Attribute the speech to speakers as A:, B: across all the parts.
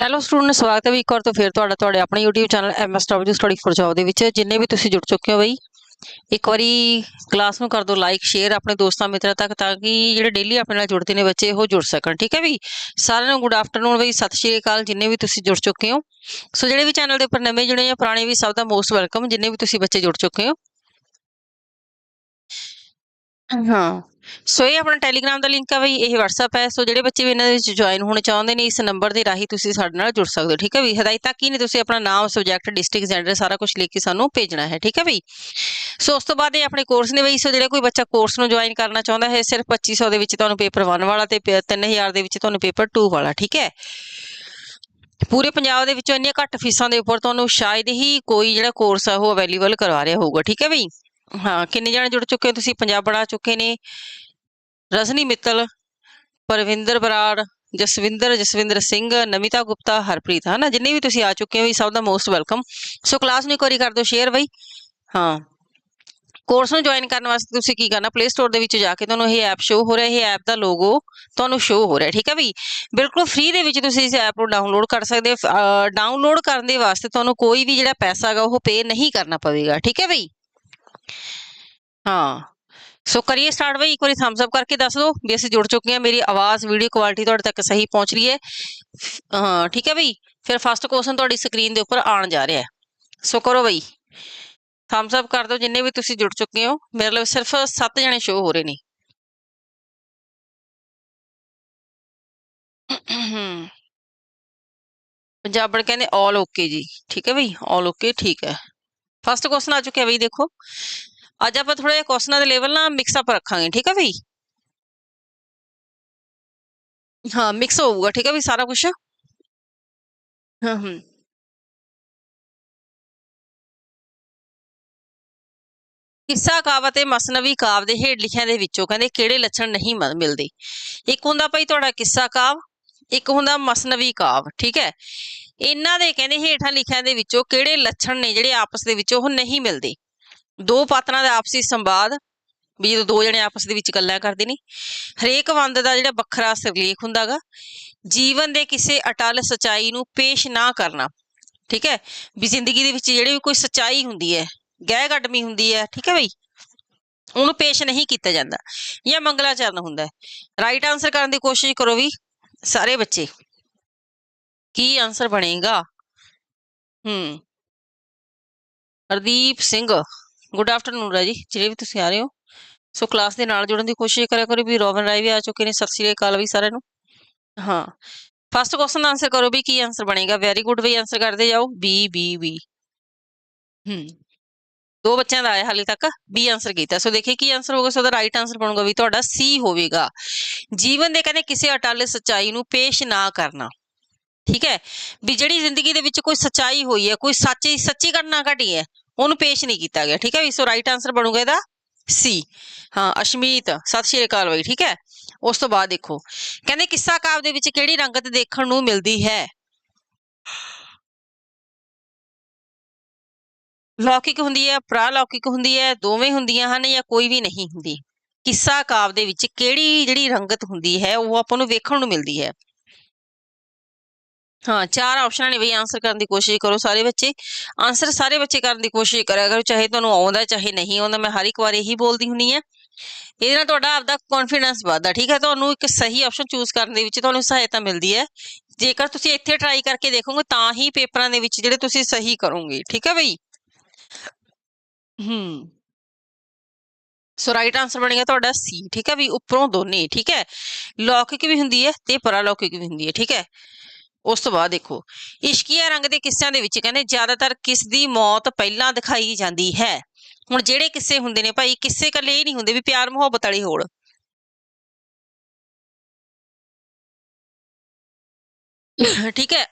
A: Hello student ਸਵਾਗਤ ਹੈ ਵੀ ਇੱਕ ਵਾਰ ਤੋਂ ਫਿਰ ਤੁਹਾਡਾ, ਤੁਹਾਡੇ ਆਪਣੇ YouTube channel MSW study for job ਦੇ ਵਿੱਚ। ਜਿੰਨੇ ਵੀ ਤੁਸੀਂ ਜੁੜ ਚੁੱਕੇ ਹੋ ਬਈ, ਇੱਕ ਵਾਰੀ ਕਲਾਸ ਨੂੰ ਕਰ ਦਿਓ ਲਾਈਕ ਸ਼ੇਅਰ ਆਪਣੇ ਦੋਸਤਾਂ, ਮਿੱਤਰਾਂ ਤੱਕ ਤਾਂ ਕਿ ਜਿਹੜੇ ਡੇਲੀ ਆਪਣੇ ਨਾਲ ਜੁੜਦੇ ਨੇ ਬੱਚੇ ਉਹ ਜੁੜ ਸਕਣ, ਠੀਕ ਹੈ ਵੀ ਸਾਰਿਆਂ ਨੂੰ ਗੁੱਡ ਆਫਟਰਨੂਨ ਬਈ, ਸਤਿ ਸ਼੍ਰੀ ਅਕਾਲ, ਜਿੰਨੇ ਵੀ ਤੁਸੀਂ ਜੁੜ ਚੁੱਕੇ ਹੋ। ਸੋ ਜਿਹੜੇ ਵੀ ਚੈਨਲ ਦੇ ਉੱਪਰ ਨਵੇਂ ਜੁੜੇ ਜਾਂ ਪੁਰਾਣੇ ਵੀ ਸਭ ਦਾ ਮੋਸਟ ਵੈਲਕਮ ਜਿੰਨੇ ਵੀ ਤੁਸੀਂ ਬੱਚੇ ਜੁੜ ਚੁੱਕੇ ਹੋ। ਹਾਂ। ਸੋ ਇਹ ਆਪਣਾ ਟੈਲੀਗ੍ਰਾਮ ਦਾ ਲਿੰਕ ਹੈ ਬਈ, ਇਹ WhatsApp ਹੈ। ਸੋ ਜਿਹੜੇ ਬੱਚੇ ਵੀ ਇਹਨਾਂ ਦੇ ਵਿੱਚ ਜੁਆਇਨ ਹੋਣਾ ਚਾਹੁੰਦੇ ਨੇ, ਇਸ ਨੰਬਰ ਦੇ ਰਾਹੀਂ ਤੁਸੀਂ ਸਾਡੇ ਨਾਲ ਜੁੜ ਸਕਦੇ ਹੋ, ਠੀਕ ਹੈ ਵੀ ਹਦਾਇਤਾਂ ਕੀ ਨੇ? ਤੁਸੀਂ ਆਪਣਾ ਨਾਮ ਸਬਜੈਕਟ ਡਿਸਟ੍ਰਿਕਟ ਜੈਂਡਰ ਸਾਰਾ ਕੁਝ ਲਿਖ ਕੇ ਸਾਨੂੰ ਭੇਜਣਾ ਹੈ, ਠੀਕ ਹੈ ਬਈ? ਸੋ ਉਸ ਤੋਂ ਬਾਅਦ ਇਹ ਆਪਣੇ ਕੋਰਸ ਨੇ ਬਈ। ਸੋ ਜਿਹੜੇ ਕੋਈ ਬੱਚਾ ਕੋਰਸ ਨੂੰ ਜੁਆਇਨ ਕਰਨਾ ਚਾਹੁੰਦਾ ਹੈ, ਸਿਰਫ 2500 ਦੇ ਵਿੱਚ ਤੁਹਾਨੂੰ ਪੇਪਰ 1 ਵਾਲਾ ਤੇ ਪ- 3000 ਦੇ ਵਿੱਚ ਤੁਹਾਨੂੰ ਪੇਪਰ 2 ਵਾਲਾ, ਠੀਕ ਹੈ? ਪੂਰੇ ਪੰਜਾਬ ਦੇ ਵਿੱਚੋਂ ਇੰਨੀਆਂ ਘੱਟ ਫੀਸਾਂ ਦੇ ਉੱਪਰ ਤੁਹਾਨੂੰ ਸ਼ਾਇਦ ਹੀ ਕੋਈ ਜਿਹੜਾ ਕੋਰਸ ਆ, ਉਹ ਅਵੇਲੇਬਲ ਕਰਵਾ ਰਿਹਾ ਹੋਊਗਾ, ਠੀਕ ਹੈ ਬਈ? ਹਾਂ, ਕਿੰਨੇ ਜਣੇ ਜੁੜ ਚੁੱਕੇ ਹੋ ਤੁਸੀਂ? ਪੰਜਾਬ ਬਣਾ ਚੁੱਕੇ ਨੇ। ਰਜਨੀ ਮਿੱਤਲ, ਪਰਵਿੰਦਰ ਬਰਾੜ, ਜਸਵਿੰਦਰ ਜਸਵਿੰਦਰ ਸਿੰਘ ਨਮਿਤਾ ਗੁਪਤਾ, ਹਰਪ੍ਰੀਤ, ਹਨਾ? ਜਿੰਨੇ ਵੀ ਤੁਸੀਂ ਆ ਚੁੱਕੇ ਹੋ ਵੀ ਸਭ ਦਾ ਮੋਸਟ ਵੈਲਕਮ ਸੋ ਕਲਾਸ ਨੂੰ ਇੱਕ ਵਾਰੀ ਕਰ ਦਿਓ ਸ਼ੇਅਰ ਬਈ। ਹਾਂ। ਕੋਰਸ ਨੂੰ ਜੁਆਇਨ ਕਰਨ ਵਾਸਤੇ ਤੁਸੀਂ ਕੀ ਕਰਨਾ? ਪਲੇ ਸਟੋਰ ਦੇ ਵਿੱਚ ਜਾ ਕੇ ਤੁਹਾਨੂੰ ਇਹ ਐਪ ਸ਼ੋ ਹੋ ਰਿਹਾ। ਇਹ ਐਪ ਦਾ ਲੋਗੋ ਤੁਹਾਨੂੰ ਸ਼ੋ ਹੋ ਰਿਹਾ, ਠੀਕ ਹੈ ਵੀ ਬਿਲਕੁਲ ਫ੍ਰੀ ਦੇ ਵਿੱਚ ਤੁਸੀਂ ਇਸ ਐਪ ਨੂੰ ਡਾਊਨਲੋਡ ਕਰ ਸਕਦੇ ਹੋ। ਡਾਊਨਲੋਡ ਕਰਨ ਦੇ ਵਾਸਤੇ ਤੁਹਾਨੂੰ ਕੋਈ ਵੀ ਜਿਹੜਾ ਪੈਸਾ ਹੈਗਾ, ਉਹ ਪੇ ਨਹੀਂ ਕਰਨਾ ਪਵੇਗਾ, ਠੀਕ ਹੈ ਬਈ? ਹਾਂ ਸੋ ਕਰੀਏ ਸਟਾਰਟ ਬਈ ਇੱਕ ਵਾਰੀ ਥੰਬਸ ਅਪ ਕਰਕੇ ਦੱਸ ਦਿਓ ਵੀ ਅਸੀਂ ਜੁੜ ਚੁੱਕੇ ਹਾਂ ਮੇਰੀ ਆਵਾਜ਼ ਵੀਡੀਓ ਕੁਆਲਿਟੀ ਤੁਹਾਡੇ ਤੱਕ ਸਹੀ ਪਹੁੰਚ ਰਹੀ ਹੈ ਹਾਂ ਠੀਕ ਹੈ ਬਈ ਫਿਰ ਫਸਟ ਕੁਐਸਚਨ ਤੁਹਾਡੀ ਸਕਰੀਨ ਦੇ ਉੱਪਰ ਆਉਣ ਜਾ ਰਿਹਾ ਹੈ ਸੋ ਕਰੋ ਬਈ ਥੰਬਸ ਅਪ ਕਰ ਦਿਓ ਜਿੰਨੇ ਵੀ ਤੁਸੀਂ ਜੁੜ ਚੁੱਕੇ ਹੋ ਮੇਰੇ ਲਈ ਸਿਰਫ 7 ਜਣੇ ਸ਼ੋ ਹੋ ਰਹੇ ਨੇ ਪੰਜਾਬਣ ਕਹਿੰਦੇ ਆਲ ਓਕੇ ਜੀ ਠੀਕ ਹੈ ਬਈ ਆਲ ਓਕੇ ਠੀਕ ਹੈ ਫਸਟ ਕੁਐਸਚਨ ਆ ਚੁੱਕਿਆ ਬਈ ਦੇਖੋ ਅੱਜ ਆਪਾਂ ਥੋੜਾ ਜਿਹਾ ਕੁਐਸਚਨਾਂ ਦੇ ਲੈਵਲ ਨਾ ਮਿਕਸ ਅਪ ਰੱਖਾਂਗੇ ਠੀਕ ਹੈ ਬਈ ਹਾਂ ਮਿਕਸ ਹੋਊਗਾ ਠੀਕ ਹੈ ਵੀ ਸਾਰਾ ਕੁਝ ਹਾਂ ਹਾਂ ਕਿੱਸਾ ਕਾਵ ਅਤੇ ਮਸਨਵੀ ਕਾਵ ਦੇ ਹੇਠ ਲਿਖਿਆਂ ਦੇ ਵਿੱਚੋਂ ਕਹਿੰਦੇ ਕਿਹੜੇ ਲੱਛਣ ਨਹੀਂ ਮ- ਮਿਲਦੇ ਇੱਕ ਹੁੰਦਾ ਭਾਈ ਤੁਹਾਡਾ ਕਿੱਸਾ ਕਾਵ ਇੱਕ ਹੁੰਦਾ ਮਸਨਵੀ ਕਾਵ ਠੀਕ ਹੈ ਇਹਨਾਂ ਦੇ ਕਹਿੰਦੇ ਹੇਠਾਂ ਲਿਖਿਆਂ ਦੇ ਵਿੱਚੋਂ ਕਿਹੜੇ ਲੱਛਣ ਨੇ ਜਿਹੜੇ ਆਪਸ ਦੇ ਵਿੱਚ ਉਹ ਨਹੀਂ ਮਿਲਦੇ? ਦੋ ਪਾਤਰਾਂ ਦਾ ਆਪਸੀ ਸੰਵਾਦ, ਵੀ ਜਦੋਂ ਦੋ ਜਣੇ ਆਪਸ ਦੇ ਵਿੱਚ ਗੱਲਾਂ ਕਰਦੇ ਨੇ, ਹਰੇਕ ਵੰਦ ਦਾ ਜਿਹੜਾ ਵੱਖਰਾ ਸਿਰਲੇਖ ਹੁੰਦਾਗਾ ਜੀਵਨ ਦੇ ਕਿਸੇ ਅਟਲ ਸਚਾਈ ਨੂੰ ਪੇਸ਼ ਨਾ ਕਰਨਾ, ਠੀਕ ਹੈ? ਵੀ ਜ਼ਿੰਦਗੀ ਦੇ ਵਿੱਚ ਜਿਹੜੀ ਵੀ ਕੋਈ ਸਚਾਈ ਹੁੰਦੀ ਹੈ ਗਹਿ ਕੱਢਮੀ ਹੁੰਦੀ ਹੈ, ਠੀਕ ਹੈ ਬਈ? ਉਹਨੂੰ ਪੇਸ਼ ਨਹੀਂ ਕੀਤਾ ਜਾਂਦਾ ਜਾਂ ਮੰਗਲਾਚਰਨ ਹੁੰਦਾ ਹੈ। ਰਾਈਟ ਆਨਸਰ ਕਰਨ ਦੀ ਕੋਸ਼ਿਸ਼ ਕਰੋ ਵੀ ਸਾਰੇ ਬੱਚੇ। ਕੀ ਆਨਸਰ ਬਣੇਗਾ? ਹਮ ਹਰਦੀਪ ਸਿੰਘ। ਗੁੱਡ ਆਫਟਰਨੂਨ ਰਾਜੀ ਜਿਹੜੇ ਵੀ ਤੁਸੀਂ ਆ ਰਹੇ ਹੋ। ਸੋ ਕਲਾਸ ਦੇ ਨਾਲ ਜੁੜਨ ਦੀ ਕੋਸ਼ਿਸ਼ ਕਰਿਆ ਕਰੋ ਵੀ ਰੋਬਨ ਰਾਏ ਵੀ ਆ ਚੁੱਕੇ ਨੇ। ਸਤਿ ਸ਼੍ਰੀ ਅਕਾਲ ਵੀ ਸਾਰਿਆਂ ਨੂੰ। ਹਾਂ। ਫਸਟ ਕੁਐਸਚਨ ਦਾ ਆਨਸਰ ਕਰੋ ਵੀ ਕੀ ਆਨਸਰ ਬਣੇਗਾ? ਵੈਰੀ ਗੁੱਡ ਵੀ ਆਨਸਰ ਕਰਦੇ ਜਾਓ। ਬੀ ਬੀ ਬੀ ਹਮ ਦੋ ਬੱਚਿਆਂ ਦਾ ਆਇਆ ਹਾਲੇ ਤੱਕ। ਬੀ ਆਨਸਰ ਕੀਤਾ। ਸੋ ਦੇਖੀਏ ਕੀ ਆਨਸਰ ਹੋਗਾ ਸੋ ਦਾ ਰਾਈਟ ਆਨਸਰ ਬਣੂਗਾ ਵੀ ਤੁਹਾਡਾ ਸੀ ਹੋਵੇਗਾ। ਜੀਵਨ ਦੇ ਕਹਿੰਦੇ ਕਿਸੇ ਅਟਲ ਸੱਚਾਈ ਨੂੰ ਪੇਸ਼ ਨਾ ਕਰਨਾ। ਠੀਕ ਹੈ? ਵੀ ਜਿਹੜੀ ਜ਼ਿੰਦਗੀ ਦੇ ਵਿੱਚ ਕੋਈ ਸੱਚਾਈ ਹੋਈ ਹੈ, ਕੋਈ ਸੱਚੀ ਸੱਚੀ ਘਟਨਾ ਘਟੀ ਹੈ, ਉਹਨੂੰ ਪੇਸ਼ ਨਹੀਂ ਕੀਤਾ ਗਿਆ, ਠੀਕ ਹੈ? ਵੀ ਸੋ ਰਾਈਟ ਆਨਸਰ ਬਣੂਗਾ ਇਹਦਾ ਸੀ ਹਾਂ, ਅਸ਼ਮੀਤ, ਸਤਿ ਸ਼੍ਰੀ ਅਕਾਲ ਬਈ, ਠੀਕ ਹੈ? ਉਸ ਤੋਂ ਬਾਅਦ ਦੇਖੋ। ਕਹਿੰਦੇ ਕਿੱਸਾ ਕਾਵ ਦੇ ਵਿੱਚ ਕਿਹੜੀ ਰੰਗਤ ਦੇਖਣ ਨੂੰ ਮਿਲਦੀ ਹੈ? ਲੌਕਿਕ ਹੁੰਦੀ ਹੈ, ਪ੍ਰਾਲੌਕਿਕ ਹੁੰਦੀ ਹੈ, ਦੋਵੇਂ ਹੁੰਦੀਆਂ ਹਨ ਜਾਂ ਕੋਈ ਵੀ ਨਹੀਂ ਹੁੰਦੀ? ਕਿੱਸਾ ਕਾਵ ਦੇ ਵਿੱਚ ਕਿਹੜੀ ਜਿਹੜੀ ਰੰਗਤ ਹੁੰਦੀ ਹੈ, ਉਹ ਆਪਾਂ ਨੂੰ ਵੇਖਣ ਨੂੰ ਮਿਲਦੀ ਹੈ? ਹਾਂ, ਚਾਰ ਆਪਸ਼ਨਾਂ ਨੇ ਬਈ ਆਨਸਰ ਕਰਨ ਦੀ ਕੋਸ਼ਿਸ਼ ਕਰੋ ਸਾਰੇ ਬੱਚੇ। ਆਨਸਰ ਸਾਰੇ ਬੱਚੇ ਕਰਨ ਦੀ ਕੋਸ਼ਿਸ਼ ਕਰਿਆ ਕਰੋ, ਚਾਹੇ ਤੁਹਾਨੂੰ ਆਉਂਦਾ, ਚਾਹੇ ਨਹੀਂ ਆਉਂਦਾ, ਮੈਂ ਹਰ ਇੱਕ ਵਾਰ ਇਹੀ ਬੋਲਦੀ ਹੁੰਨੀ ਆ। ਇਹਦੇ ਨਾਲ ਤੁਹਾਡਾ ਆਪਦਾ ਕੌਨਫੀਡੈਂਸ ਵੱਧਦਾ, ਠੀਕ ਹੈ? ਤੁਹਾਨੂੰ ਇੱਕ ਸਹੀ ਆਪਸ਼ਨ ਚੂਜ਼ ਕਰਨ ਦੇ ਵਿੱਚ ਤੁਹਾਨੂੰ ਸਹਾਇਤਾ ਮਿਲਦੀ ਹੈ। ਜੇਕਰ ਤੁਸੀਂ ਇੱਥੇ ਟਰਾਈ ਕਰਕੇ ਦੇਖੋਗੇ, ਤਾਂ ਹੀ ਪੇਪਰਾਂ ਦੇ ਵਿੱਚ ਜਿਹੜੇ ਤੁਸੀਂ ਸਹੀ ਕਰੋਗੇ, ਠੀਕ ਹੈ ਬਈ? ਹੂੰ। ਸੋ ਰਾਈਟ ਆਨਸਰ ਬਣੇਗਾ ਤੁਹਾਡਾ ਸੀ ਠੀਕ ਹੈ ਵੀ ਉੱਪਰੋਂ ਦੋਨੇ, ਠੀਕ ਹੈ? ਲੌਕਿਕ ਵੀ ਹੁੰਦੀ ਹੈ ਤੇ ਪਰਾਲੌਕਿਕ ਵੀ ਹੁੰਦੀ ਹੈ, ਠੀਕ ਹੈ? ਉਸ ਤੋਂ ਬਾਅਦ ਦੇਖੋ, ਇਸ਼ਕੀਆ ਰੰਗ ਦੇ ਕਿੱਸਿਆਂ ਦੇ ਵਿੱਚ ਕਹਿੰਦੇ ਜ਼ਿਆਦਾਤਰ ਕਿਸ ਦੀ ਮੌਤ ਪਹਿਲਾਂ ਦਿਖਾਈ ਜਾਂਦੀ ਹੈ? ਹੁਣ ਜਿਹੜੇ ਕਿੱਸੇ ਹੁੰਦੇ ਨੇ ਭਾਈ, ਕਿੱਸੇ ਇਕੱਲੇ ਇਹ ਨਹੀਂ ਹੁੰਦੇ ਵੀ ਪਿਆਰ ਮੁਹੱਬਤ ਵਾਲੇ ਹੋੜ ਠੀਕ ਹੈ।